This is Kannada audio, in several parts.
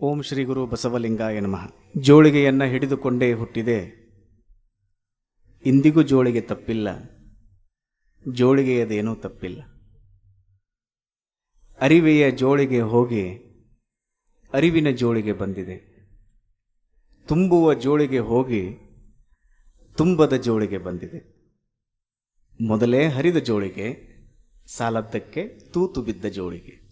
ಓಂ ಶ್ರೀ ಗುರು ಬಸವಲಿಂಗಾಯ ನಮಃ. ಜೋಳಿಗೆಯನ್ನ ಹಿಡಿದುಕೊಂಡೇ ಹುಟ್ಟಿದೆ. ಇಂದಿಗೂ ಜೋಳಿಗೆ ತಪ್ಪಿಲ್ಲ. ಜೋಳಿಗೆಯದೇನೂ ತಪ್ಪಿಲ್ಲ. ಅರಿವೆಯ ಜೋಳಿಗೆ ಹೋಗಿ ಅರಿವಿನ ಜೋಳಿಗೆ ಬಂದಿದೆ. ತುಂಬುವ ಜೋಳಿಗೆ ಹೋಗಿ ತುಂಬದ ಜೋಳಿಗೆ ಬಂದಿದೆ. ಮೊದಲೇ ಹರಿದ ಜೋಳಿಗೆ, ಸಾಲದ್ದಕ್ಕೆ ತೂತು ಬಿದ್ದ ಜೋಳಿಗೆ.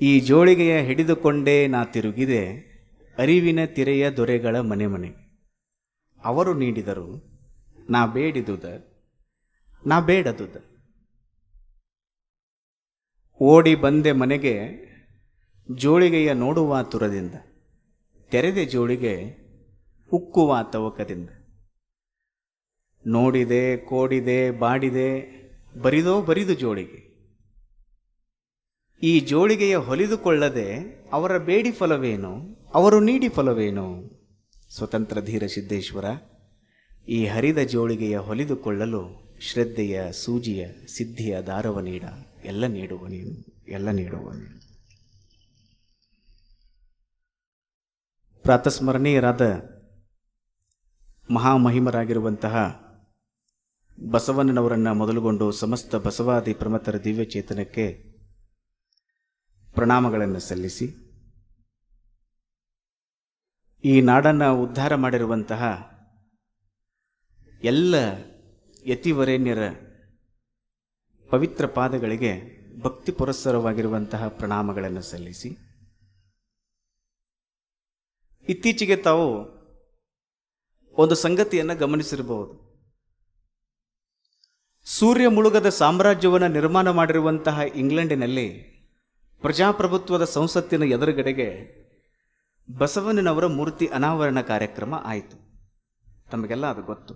ಈ ಜೋಳಿಗೆಯ ಹಿಡಿದುಕೊಂಡೇ ನಾ ತಿರುಗಿದೆ, ಅರಿವಿನ ತಿರೆಯ ದೊರೆಗಳ ಮನೆ ಮನೆ. ಅವರು ನೀಡಿದರು, ನಾ ಬೇಡಿದುದ, ನಾ ಬೇಡದುದ. ಓಡಿ ಬಂದೆ ಮನೆಗೆ, ಜೋಳಿಗೆಯ ನೋಡುವ ತುರದಿಂದ, ತೆರೆದೆ ಜೋಳಿಗೆ ಉಕ್ಕುವ ತವಕದಿಂದ. ನೋಡಿದೆ, ಕೋಡಿದೆ, ಬಾಡಿದೆ, ಬರಿದೋ ಬರಿದು ಜೋಳಿಗೆ. ಈ ಜೋಳಿಗೆಯ ಹೊಲಿದುಕೊಳ್ಳದೆ ಅವರ ಬೇಡಿ ಫಲವೇನು? ಅವರು ನೀಡಿ ಫಲವೇನು? ಸ್ವತಂತ್ರ ಧೀರ ಸಿದ್ದೇಶ್ವರ, ಈ ಹರಿದ ಜೋಳಿಗೆಯ ಹೊಲಿದುಕೊಳ್ಳಲು ಶ್ರದ್ಧೆಯ, ಸೂಜಿಯ, ಸಿದ್ಧಿಯ ದಾರವ ನೀಡ. ಎಲ್ಲ ನೀಡುವ ನೀನು, ಎಲ್ಲ ನೀಡುವ ನೀನು. ಪ್ರಾತಸ್ಮರಣೀಯರಾದ ಮಹಾಮಹಿಮರಾಗಿರುವಂತಹ ಬಸವಣ್ಣನವರನ್ನು ಮೊದಲುಗೊಂಡು ಸಮಸ್ತ ಬಸವಾದಿ ಪ್ರಮತರ ದಿವ್ಯ ಚೇತನಕ್ಕೆ ಪ್ರಣಾಮಗಳನ್ನು ಸಲ್ಲಿಸಿ. ಈ ನಾಡನ್ನು ಉದ್ಧಾರ ಮಾಡಿರುವಂತಹ ಎಲ್ಲ ಯತಿವರೇಣ್ಯರ ಪವಿತ್ರ ಪಾದಗಳಿಗೆ ಭಕ್ತಿ ಪುರಸ್ಸರವಾಗಿರುವಂತಹ ಪ್ರಣಾಮಗಳನ್ನು ಸಲ್ಲಿಸಿ. ಇತ್ತೀಚೆಗೆ ತಾವು ಒಂದು ಸಂಗತಿಯನ್ನು ಗಮನಿಸಿರಬಹುದು. ಸೂರ್ಯ ಮುಳುಗದ ಸಾಮ್ರಾಜ್ಯವನ್ನು ನಿರ್ಮಾಣ ಮಾಡಿರುವಂತಹ ಇಂಗ್ಲೆಂಡಿನಲ್ಲಿ ಪ್ರಜಾಪ್ರಭುತ್ವದ ಸಂಸತ್ತಿನ ಎದುರುಗಡೆಗೆ ಬಸವಣ್ಣನವರ ಮೂರ್ತಿ ಅನಾವರಣ ಕಾರ್ಯಕ್ರಮ ಆಯಿತು. ತಮಗೆಲ್ಲ ಅದು ಗೊತ್ತು.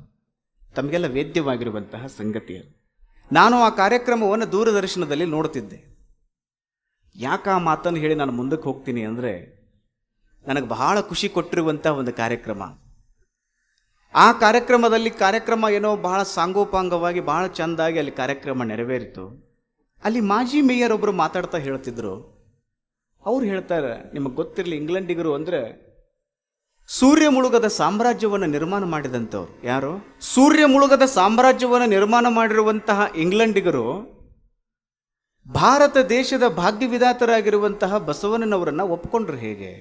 ತಮಗೆಲ್ಲ ವೇದ್ಯವಾಗಿರುವಂತಹ ಸಂಗತಿ ಅದು ನಾನು ಆ ಕಾರ್ಯಕ್ರಮವನ್ನು ದೂರದರ್ಶನದಲ್ಲಿ ನೋಡ್ತಿದ್ದೆ ಯಾಕೆ ಆ ಮಾತನ್ನು ಹೇಳಿ ನಾನು ಮುಂದಕ್ಕೆ ಹೋಗ್ತೀನಿ ಅಂದರೆ ನನಗೆ ಬಹಳ ಖುಷಿ ಕೊಟ್ಟಿರುವಂತಹ ಒಂದು ಕಾರ್ಯಕ್ರಮ. ಆ ಕಾರ್ಯಕ್ರಮದಲ್ಲಿ ಕಾರ್ಯಕ್ರಮ ಏನೋ ಬಹಳ ಸಾಂಗೋಪಾಂಗವಾಗಿ ಬಹಳ ಚೆಂದಾಗಿ ಅಲ್ಲಿ ಕಾರ್ಯಕ್ರಮ ನೆರವೇರಿತು. ಅಲ್ಲಿ ಮಾಜಿ ಮೇಯರ್ ಒಬ್ಬರು ಮಾತಾಡ್ತಾ ಹೇಳ್ತಿದ್ರು. ಅವ್ರು ಹೇಳ್ತಾರೆ, ನಿಮಗೆ ಗೊತ್ತಿರಲಿ, ಇಂಗ್ಲೆಂಡಿಗರು ಅಂದರೆ ಸೂರ್ಯ ಮುಳುಗದ ಸಾಮ್ರಾಜ್ಯವನ್ನು ನಿರ್ಮಾಣ ಮಾಡಿದಂಥವ್ರು. ಯಾರು? ಸೂರ್ಯ ಮುಳುಗದ ಸಾಮ್ರಾಜ್ಯವನ್ನು ನಿರ್ಮಾಣ ಮಾಡಿರುವಂತಹ ಇಂಗ್ಲೆಂಡಿಗರು ಭಾರತ ದೇಶದ ಭಾಗ್ಯವಿಧಾತರಾಗಿರುವಂತಹ ಬಸವಣ್ಣನವರನ್ನು ಒಪ್ಕೊಂಡ್ರೆ ಹೇಗೆ?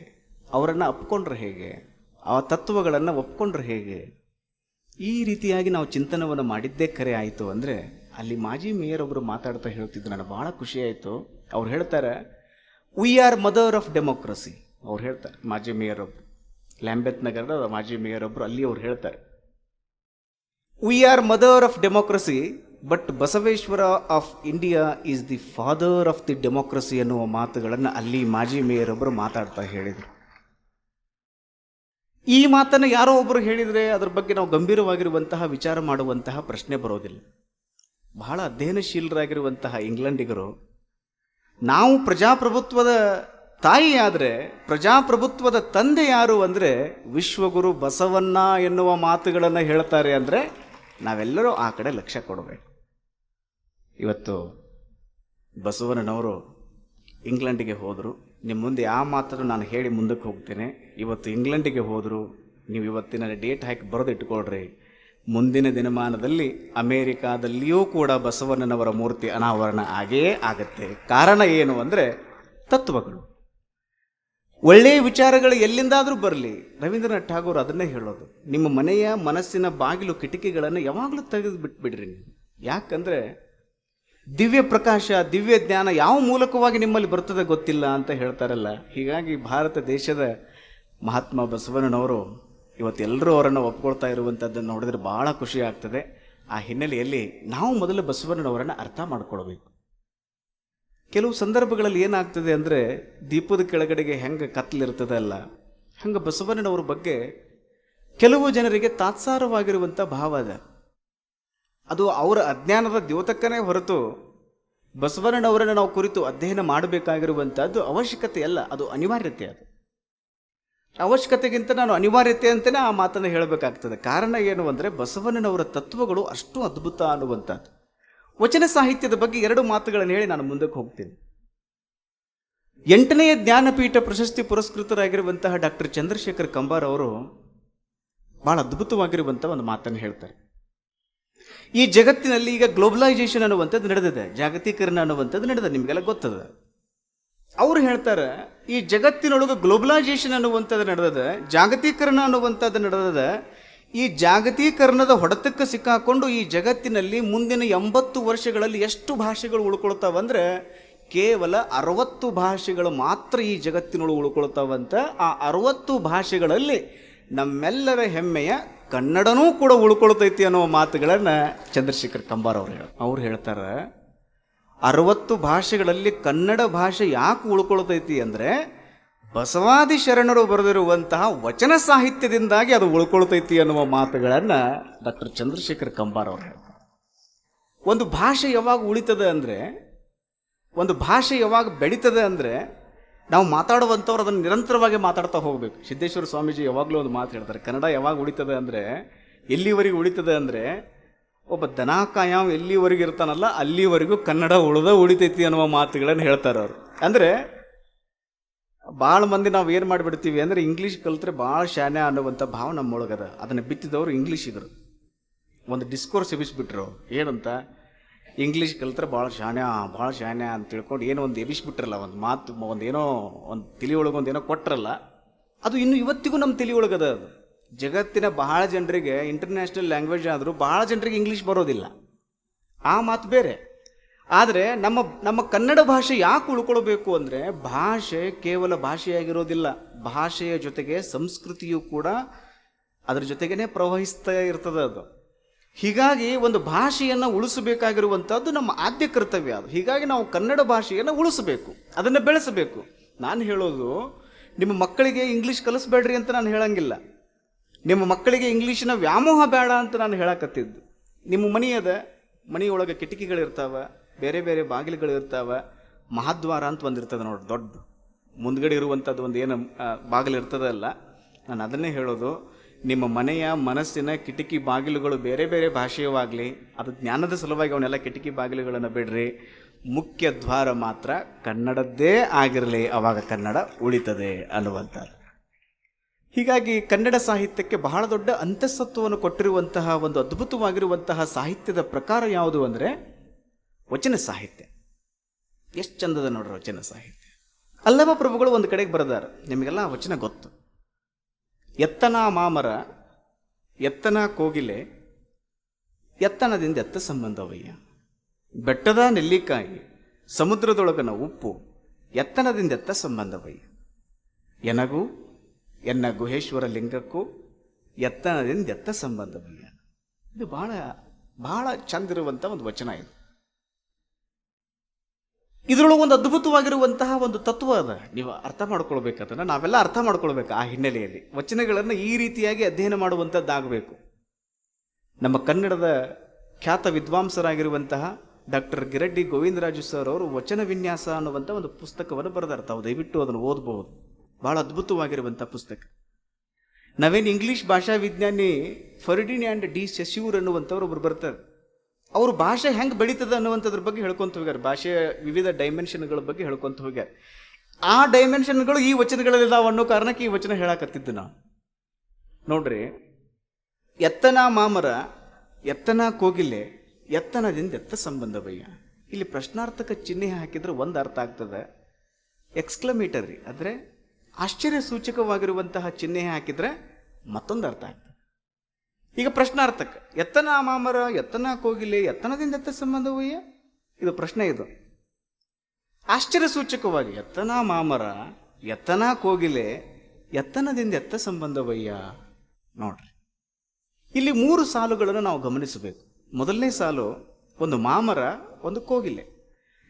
ಅವರನ್ನು ಅಪ್ಕೊಂಡ್ರೆ ಹೇಗೆ? ಆ ತತ್ವಗಳನ್ನು ಒಪ್ಕೊಂಡ್ರೆ ಹೇಗೆ? ಈ ರೀತಿಯಾಗಿ ನಾವು ಚಿಂತನವನ್ನು ಮಾಡಿದ್ದೇ ಕರೆ ಆಯಿತು ಅಂದರೆ ಅಲ್ಲಿ ಮಾಜಿ ಮೇಯರ್ ಒಬ್ಬರು ಮಾತಾಡ್ತಾ ಹೇಳ್ತಿದ್ರು, ನನಗೆ ಭಾಳ ಖುಷಿ ಆಯಿತು. ಅವ್ರು ಹೇಳ್ತಾರೆ we are mother of democracy ಅವ್ರು ಹೇಳ್ತಾರೆ, ಮಾಜಿ ಮೇಯರ್ ಒಬ್ಬರು ಲ್ಯಾಂಬೆತ್ ನಗರದ ಮಾಜಿ ಮೇಯರ್ ಒಬ್ರು ಅಲ್ಲಿ ಅವ್ರು ಹೇಳ್ತಾರೆ we are mother of democracy but Basaveshwara of India is the father of the democracy ಅನ್ನುವ ಮಾತುಗಳನ್ನು ಅಲ್ಲಿ ಮಾಜಿ ಮೇಯರ್ ಒಬ್ಬರು ಮಾತಾಡ್ತಾ ಹೇಳಿದರು. ಈ ಮಾತನ್ನು ಯಾರೋ ಒಬ್ಬರು ಹೇಳಿದರೆ ಅದರ ಬಗ್ಗೆ ನಾವು ಗಂಭೀರವಾಗಿರುವಂತಹ ವಿಚಾರ ಮಾಡುವಂತಹ ಪ್ರಶ್ನೆ ಬರೋದಿಲ್ಲ. ಬಹಳ ಅಧ್ಯಯನಶೀಲರಾಗಿರುವಂತಹ ಇಂಗ್ಲೆಂಡಿಗರು, ನಾವು ಪ್ರಜಾಪ್ರಭುತ್ವದ ತಾಯಿ ಆದರೆ ಪ್ರಜಾಪ್ರಭುತ್ವದ ತಂದೆ ಯಾರು ಅಂದರೆ ವಿಶ್ವಗುರು ಬಸವಣ್ಣ ಎನ್ನುವ ಮಾತುಗಳನ್ನು ಹೇಳ್ತಾರೆ ಅಂದರೆ ನಾವೆಲ್ಲರೂ ಆ ಕಡೆ ಲಕ್ಷ್ಯ ಕೊಡಬೇಕು. ಇವತ್ತು ಬಸವಣ್ಣನವರು ಇಂಗ್ಲೆಂಡಿಗೆ ಹೋದರು. ನಿಮ್ಮ ಮುಂದೆ ಆ ಮಾತನ್ನು ನಾನು ಹೇಳಿ ಮುಂದಕ್ಕೆ ಹೋಗ್ತೇನೆ. ಇವತ್ತು ಇಂಗ್ಲೆಂಡಿಗೆ ಹೋದರು. ನೀವು ಇವತ್ತಿನ ಡೇಟ್ ಹಾಕಿ ಬರೆದು ಇಟ್ಕೊಳ್ರಿ ಮುಂದಿನ ದಿನಮಾನದಲ್ಲಿ ಅಮೇರಿಕಾದಲ್ಲಿಯೂ ಕೂಡ ಬಸವಣ್ಣನವರ ಮೂರ್ತಿ ಅನಾವರಣ ಆಗೇ ಆಗತ್ತೆ. ಕಾರಣ ಏನು ಅಂದರೆ ತತ್ವಗಳು. ಒಳ್ಳೆಯ ವಿಚಾರಗಳು ಎಲ್ಲಿಂದಾದರೂ ಬರಲಿ, ರವೀಂದ್ರನಾಥ್ ಠಾಗೂರ್ ಅದನ್ನೇ ಹೇಳೋದು. ನಿಮ್ಮ ಮನೆಯ ಮನಸ್ಸಿನ ಬಾಗಿಲು ಕಿಟಕಿಗಳನ್ನು ಯಾವಾಗಲೂ ತೆಗೆದು ಬಿಟ್ಬಿಡ್ರಿ ನೀವು. ಯಾಕಂದರೆ ದಿವ್ಯ ಪ್ರಕಾಶ, ದಿವ್ಯ ಜ್ಞಾನ ಯಾವ ಮೂಲಕವಾಗಿ ನಿಮ್ಮಲ್ಲಿ ಬರ್ತದೆ ಗೊತ್ತಿಲ್ಲ ಅಂತ ಹೇಳ್ತಾರಲ್ಲ. ಹೀಗಾಗಿ ಭಾರತ ದೇಶದ ಮಹಾತ್ಮ ಬಸವಣ್ಣನವರು ಇವತ್ತೆಲ್ಲರೂ ಅವರನ್ನು ಒಪ್ಕೊಳ್ತಾ ಇರುವಂಥದ್ದನ್ನು ನೋಡಿದ್ರೆ ಭಾಳ ಖುಷಿ ಆಗ್ತದೆ. ಆ ಹಿನ್ನೆಲೆಯಲ್ಲಿ ನಾವು ಮೊದಲು ಬಸವಣ್ಣನವರನ್ನು ಅರ್ಥ ಮಾಡ್ಕೊಳ್ಬೇಕು. ಕೆಲವು ಸಂದರ್ಭಗಳಲ್ಲಿ ಏನಾಗ್ತದೆ ಅಂದರೆ ದೀಪದ ಕೆಳಗಡೆಗೆ ಹೆಂಗೆ ಕತ್ತಲಿರ್ತದೆ ಅಲ್ಲ ಹಂಗೆ ಬಸವಣ್ಣನವ್ರ ಬಗ್ಗೆ ಕೆಲವು ಜನರಿಗೆ ತಾತ್ಸಾರವಾಗಿರುವಂಥ ಭಾವ ಅದ. ಅದು ಅವರ ಅಜ್ಞಾನದ ದ್ಯೋತಕ್ಕನೇ ಹೊರತು ಬಸವಣ್ಣನವರನ್ನು ನಾವು ಕುರಿತು ಅಧ್ಯಯನ ಮಾಡಬೇಕಾಗಿರುವಂಥದ್ದು ಅವಶ್ಯಕತೆ ಅಲ್ಲ ಅದು ಅನಿವಾರ್ಯತೆ ಅದು. ಅವಶ್ಯಕತೆಗಿಂತ ನಾನು ಅನಿವಾರ್ಯತೆ ಅಂತಲೇ ಆ ಮಾತನ್ನು ಹೇಳಬೇಕಾಗ್ತದೆ. ಕಾರಣ ಏನು ಅಂದರೆ ಬಸವಣ್ಣನವರ ತತ್ವಗಳು ಅಷ್ಟು ಅದ್ಭುತ ಅನ್ನುವಂಥದ್ದು. ವಚನ ಸಾಹಿತ್ಯದ ಬಗ್ಗೆ ಎರಡು ಮಾತುಗಳನ್ನು ಹೇಳಿ ನಾನು ಮುಂದಕ್ಕೆ ಹೋಗ್ತೀನಿ. ಎಂಟನೆಯ ಜ್ಞಾನಪೀಠ ಪ್ರಶಸ್ತಿ ಪುರಸ್ಕೃತರಾಗಿರುವಂತಹ ಡಾಕ್ಟರ್ ಚಂದ್ರಶೇಖರ್ ಕಂಬಾರ್ ಅವರು ಬಹಳ ಅದ್ಭುತವಾಗಿರುವಂಥ ಒಂದು ಮಾತನ್ನು ಹೇಳ್ತಾರೆ. ಈ ಜಗತ್ತಿನಲ್ಲಿ ಈಗ ಗ್ಲೋಬಲೈಸೇಷನ್ ಅನ್ನುವಂಥದ್ದು ನಡೆದಿದೆ. ಜಾಗತೀಕರಣ ಅನ್ನುವಂಥದ್ದು ನಡೆದಿದೆ. ನಿಮಗೆಲ್ಲ ಗೊತ್ತದ. ಅವರು ಹೇಳ್ತಾರೆ ಈ ಜಗತ್ತಿನೊಳಗೆ ಗ್ಲೋಬಲೈಸೇಷನ್ ಅನ್ನುವಂಥದ್ದು ನಡೆದದ, ಜಾಗತೀಕರಣ ಅನ್ನುವಂಥದ್ದು ನಡೆದದ, ಈ ಜಾಗತೀಕರಣದ ಹೊಡೆತಕ್ಕೆ ಸಿಕ್ಕಾಕೊಂಡು ಈ ಜಗತ್ತಿನಲ್ಲಿ ಮುಂದಿನ ಎಂಬತ್ತು ವರ್ಷಗಳಲ್ಲಿ ಎಷ್ಟು ಭಾಷೆಗಳು ಉಳ್ಕೊಳ್ತಾವಂದ್ರೆ ಕೇವಲ ಅರವತ್ತು ಭಾಷೆಗಳು ಮಾತ್ರ ಈ ಜಗತ್ತಿನೊಳಗೆ ಉಳ್ಕೊಳ್ತಾವಂತ. ಆ ಅರವತ್ತು ಭಾಷೆಗಳಲ್ಲಿ ನಮ್ಮೆಲ್ಲರ ಹೆಮ್ಮೆಯ ಕನ್ನಡನೂ ಕೂಡ ಉಳ್ಕೊಳ್ತೈತಿ ಅನ್ನೋ ಮಾತುಗಳನ್ನು ಚಂದ್ರಶೇಖರ್ ಕಂಬಾರ್ ಅವ್ರು ಹೇಳ, ಅವ್ರು ಹೇಳ್ತಾರೆ ಅರವತ್ತು ಭಾಷೆಗಳಲ್ಲಿ ಕನ್ನಡ ಭಾಷೆ ಯಾಕೆ ಉಳ್ಕೊಳ್ತೈತಿ ಅಂದರೆ ಬಸವಾದಿ ಶರಣರು ಬರೆದಿರುವಂತಹ ವಚನ ಸಾಹಿತ್ಯದಿಂದಾಗಿ ಅದು ಉಳ್ಕೊಳ್ತೈತಿ ಅನ್ನುವ ಮಾತುಗಳನ್ನು ಡಾಕ್ಟರ್ ಚಂದ್ರಶೇಖರ್ ಕಂಬಾರ್ ಅವರು ಒಂದು ಭಾಷೆ ಯಾವಾಗ ಉಳಿತದೆ ಅಂದರೆ, ಒಂದು ಭಾಷೆ ಯಾವಾಗ ಬೆಳೀತದೆ ಅಂದರೆ, ನಾವು ಮಾತಾಡುವಂಥವ್ರು ಅದನ್ನು ನಿರಂತರವಾಗಿ ಮಾತಾಡ್ತಾ ಹೋಗಬೇಕು. ಸಿದ್ದೇಶ್ವರ ಸ್ವಾಮೀಜಿ ಯಾವಾಗಲೂ ಒಂದು ಮಾತು ಹೇಳ್ತಾರೆ, ಕನ್ನಡ ಯಾವಾಗ ಉಳಿತದೆ ಅಂದರೆ, ಎಲ್ಲಿವರೆಗೆ ಉಳಿತದೆ ಅಂದರೆ ಒಬ್ಬ ದನ ಕಾಯಾಮ್ ಎಲ್ಲಿವರೆಗೆ ಇರ್ತಾನಲ್ಲ ಅಲ್ಲಿವರೆಗೂ ಕನ್ನಡ ಉಳಿದ ಉಳಿತೈತಿ ಅನ್ನುವ ಮಾತುಗಳನ್ನು ಹೇಳ್ತಾರೆ ಅವರು. ಅಂದರೆ ಭಾಳ ಮಂದಿ ನಾವು ಏನು ಮಾಡಿಬಿಡ್ತೀವಿ ಅಂದರೆ ಇಂಗ್ಲೀಷ್ ಕಲಿತ್ರೆ ಭಾಳ ಶಾನೆ ಅನ್ನುವಂಥ ಭಾವ ನಮ್ಮೊಳಗದ. ಅದನ್ನು ಬಿತ್ತಿದವರು ಇಂಗ್ಲೀಷಿಗರು ಒಂದು ಡಿಸ್ಕೋರ್ಸ್ ಎಬಿಸ್ಬಿಟ್ರು ಏನಂತ? ಇಂಗ್ಲೀಷ್ ಕಲಿತ್ರೆ ಭಾಳ ಶಾನೆ ಭಾಳ ಶಾನೆ ಅಂತ ತಿಳ್ಕೊಂಡು ಏನೋ ಒಂದು ಎಬಿಸ್ಬಿಟ್ರಲ್ಲ ಒಂದು ಮಾತು, ಒಂದು ಏನೋ ಒಂದು ತಿಳಿಯೊಳಗೆ ಒಂದು ಏನೋ ಕೊಟ್ರಲ್ಲ, ಅದು ಇನ್ನು ಇವತ್ತಿಗೂ ನಮ್ಮ ತಿಳಿಯೊಳಗದ ಅದು. ಜಗತ್ತಿನ ಬಹಳ ಜನರಿಗೆ ಇಂಟರ್ನ್ಯಾಷನಲ್ ಲ್ಯಾಂಗ್ವೇಜ್ ಆದರೂ ಬಹಳ ಜನರಿಗೆ ಇಂಗ್ಲೀಷ್ ಬರೋದಿಲ್ಲ. ಆ ಮಾತು ಬೇರೆ. ಆದರೆ ನಮ್ಮ ನಮ್ಮ ಕನ್ನಡ ಭಾಷೆ ಯಾಕೆ ಉಳ್ಕೊಳ್ಬೇಕು ಅಂದರೆ ಭಾಷೆ ಕೇವಲ ಭಾಷೆಯಾಗಿರೋದಿಲ್ಲ. ಭಾಷೆಯ ಜೊತೆಗೆ ಸಂಸ್ಕೃತಿಯು ಕೂಡ ಅದರ ಜೊತೆಗೇ ಪ್ರವಹಿಸ್ತಾ ಇರ್ತದೆ ಅದು. ಹೀಗಾಗಿ ಒಂದು ಭಾಷೆಯನ್ನು ಉಳಿಸಬೇಕಾಗಿರುವಂಥದ್ದು ನಮ್ಮ ಆದ್ಯ ಕರ್ತವ್ಯ ಅದು. ಹೀಗಾಗಿ ನಾವು ಕನ್ನಡ ಭಾಷೆಯನ್ನು ಉಳಿಸಬೇಕು. ಅದನ್ನು ಬೆಳೆಸಬೇಕು. ನಾನು ಹೇಳೋದು, ನಿಮ್ಮ ಮಕ್ಕಳಿಗೆ ಇಂಗ್ಲೀಷ್ ಕಲಿಸ್ಬೇಡ್ರಿ ಅಂತ ನಾನು ಹೇಳಂಗಿಲ್ಲ. ನಿಮ್ಮ ಮಕ್ಕಳಿಗೆ ಇಂಗ್ಲೀಷಿನ ವ್ಯಾಮೋಹ ಬೇಡ ಅಂತ ನಾನು ಹೇಳಕತ್ತಿದ್ದು. ನಿಮ್ಮ ಮನೆಯದ ಮನೆಯೊಳಗೆ ಕಿಟಕಿಗಳಿರ್ತಾವೆ, ಬೇರೆ ಬೇರೆ ಬಾಗಿಲುಗಳು ಇರ್ತಾವ ಮಹಾದ್ವಾರ ಅಂತ ಒಂದಿರ್ತದೆ ನೋಡಿ ದೊಡ್ಡ. ಮುಂದ್ಗಡೆ ಇರುವಂಥದ್ದು ಒಂದು ಏನು ಬಾಗಿಲು ಇರ್ತದಲ್ಲ ನಾನು ಅದನ್ನೇ ಹೇಳೋದು. ನಿಮ್ಮ ಮನೆಯ ಮನಸ್ಸಿನ ಕಿಟಕಿ ಬಾಗಿಲುಗಳು ಬೇರೆ ಬೇರೆ ಭಾಷೆಯವಾಗಲಿ, ಅದು ಜ್ಞಾನದ ಸಲುವಾಗಿ ಅವನ್ನೆಲ್ಲ ಕಿಟಕಿ ಬಾಗಿಲುಗಳನ್ನು ಬಿಡ್ರಿ. ಮುಖ್ಯ ದ್ವಾರ ಮಾತ್ರ ಕನ್ನಡದ್ದೇ ಆಗಿರಲಿ, ಅವಾಗ ಕನ್ನಡ ಉಳಿತದೆ ಅನ್ನುವಂಥದ್ದು. ಹೀಗಾಗಿ ಕನ್ನಡ ಸಾಹಿತ್ಯಕ್ಕೆ ಬಹಳ ದೊಡ್ಡ ಅಂತಸ್ತತ್ವವನ್ನು ಕೊಟ್ಟಿರುವಂತಹ ಒಂದು ಅದ್ಭುತವಾಗಿರುವಂತಹ ಸಾಹಿತ್ಯದ ಪ್ರಕಾರ ಯಾವುದು ಅಂದರೆ ವಚನ ಸಾಹಿತ್ಯ. ಎಷ್ಟು ಚಂದದ ನೋಡ್ರಿ ವಚನ ಸಾಹಿತ್ಯ. ಅಲ್ಲವ ಪ್ರಭುಗಳು ಒಂದು ಕಡೆಗೆ ಬರೆದಾರ. ನಿಮಗೆಲ್ಲ ವಚನ ಗೊತ್ತು. ಎತ್ತನ ಮಾಮರ, ಎತ್ತನ ಕೋಗಿಲೆ, ಎತ್ತನದಿಂದ ಎತ್ತ ಸಂಬಂಧವಯ್ಯ. ಬೆಟ್ಟದ ನೆಲ್ಲಿಕಾಯಿ, ಸಮುದ್ರದೊಳಗನ ಉಪ್ಪು, ಎತ್ತನದಿಂದ ಎತ್ತ ಸಂಬಂಧವಯ್ಯ. ಎನಗೂ ಎನ್ನ ಗುಹೇಶ್ವರ ಲಿಂಗಕ್ಕೂ ಎತ್ತನದಿಂದ ಎತ್ತ ಸಂಬಂಧವಯ್ಯ ಇದು ಬಹಳ ಬಹಳ ಚಂದಿರುವಂಥ ಒಂದು ವಚನ ಇದು. ಇದರೊಳಗೆ ಒಂದು ಅದ್ಭುತವಾಗಿರುವಂತಹ ಒಂದು ತತ್ವ ಅದ. ನೀವು ಅರ್ಥ ಮಾಡ್ಕೊಳ್ಬೇಕದನ್ನ ನಾವೆಲ್ಲ ಅರ್ಥ ಮಾಡ್ಕೊಳ್ಬೇಕು ಆ ಹಿನ್ನೆಲೆಯಲ್ಲಿ. ವಚನಗಳನ್ನು ಈ ರೀತಿಯಾಗಿ ಅಧ್ಯಯನ ಮಾಡುವಂಥದ್ದಾಗಬೇಕು. ನಮ್ಮ ಕನ್ನಡದ ಖ್ಯಾತ ವಿದ್ವಾಂಸರಾಗಿರುವಂತಹ ಡಾಕ್ಟರ್ ಗಿರಡ್ಡಿ ಗೋವಿಂದರಾಜು ಸರ್ ಅವರು ವಚನ ವಿನ್ಯಾಸ ಅನ್ನುವಂಥ ಒಂದು ಪುಸ್ತಕವನ್ನು ಬರೆದಿರ್ತಾವೆ ತಾವು ದಯವಿಟ್ಟು ಅದನ್ನು ಓದಬಹುದು. ಬಹಳ ಅದ್ಭುತವಾಗಿರುವಂಥ ಪುಸ್ತಕ. ನಾವೇನು ಇಂಗ್ಲೀಷ್ ಭಾಷಾ ವಿಜ್ಞಾನಿ ಫರ್ಡಿನ್ ಆ್ಯಂಡ್ ಡಿ ಶಶಿಯೂರ್ ಅನ್ನುವಂಥವ್ರು ಒಬ್ರು ಬರ್ತಾರೆ. ಅವರು ಭಾಷೆ ಹೆಂಗೆ ಬೆಳೀತದೆ ಅನ್ನುವಂಥದ್ರ ಬಗ್ಗೆ ಹೇಳ್ಕೊಂತ ಹೋಗ್ಯಾರ. ಭಾಷೆಯ ವಿವಿಧ ಡೈಮೆನ್ಷನ್ಗಳ ಬಗ್ಗೆ ಹೇಳ್ಕೊಂತ ಹೋಗ್ಯಾರ. ಆ ಡೈಮೆನ್ಷನ್ಗಳು ಈ ವಚನಗಳಲ್ಲಿದ್ದಾವೆ ಅನ್ನೋ ಕಾರಣಕ್ಕೆ ಈ ವಚನ ಹೇಳಕತ್ತಿದ್ದು ನಾವು ನೋಡ್ರಿ, ಎತ್ತನ ಮಾಮರ, ಎತ್ತನ ಕೋಗಿಲೆ, ಎತ್ತನದಿಂದ ಎತ್ತ ಸಂಬಂಧ ಸಂಬಂಧವಯ್ಯ ಇಲ್ಲಿ ಪ್ರಶ್ನಾರ್ಥಕ ಚಿಹ್ನೆ ಹಾಕಿದ್ರೆ ಒಂದು ಅರ್ಥ ಆಗ್ತದೆ. ಎಕ್ಸ್ಕ್ಲಮೇಟರಿ ಅಂದರೆ ಆಶ್ಚರ್ಯ ಸೂಚಕವಾಗಿರುವಂತಹ ಚಿಹ್ನೆ ಹಾಕಿದ್ರೆ ಮತ್ತೊಂದು ಅರ್ಥ ಆಗ್ತದೆ. ಈಗ ಪ್ರಶ್ನಾರ್ಥಕ, ಎತ್ತನ ಮಾಮರ, ಎತ್ತನ ಕೋಗಿಲೆ, ಎತ್ತನದಿಂದ ಎತ್ತ ಸಂಬಂಧವಯ್ಯ ಇದು ಪ್ರಶ್ನೆ ಇದು. ಆಶ್ಚರ್ಯ ಸೂಚಕವಾಗಿ ಎತ್ತನ ಮಾಮರ, ಎತ್ತನ ಕೋಗಿಲೆ, ಎತ್ತನದಿಂದ ಎತ್ತ ಸಂಬಂಧವಯ್ಯ ನೋಡ್ರಿ. ಇಲ್ಲಿ ಮೂರು ಸಾಲುಗಳನ್ನು ನಾವು ಗಮನಿಸಬೇಕು. ಮೊದಲನೇ ಸಾಲು ಒಂದು ಮಾಮರ, ಒಂದು ಕೋಗಿಲೆ.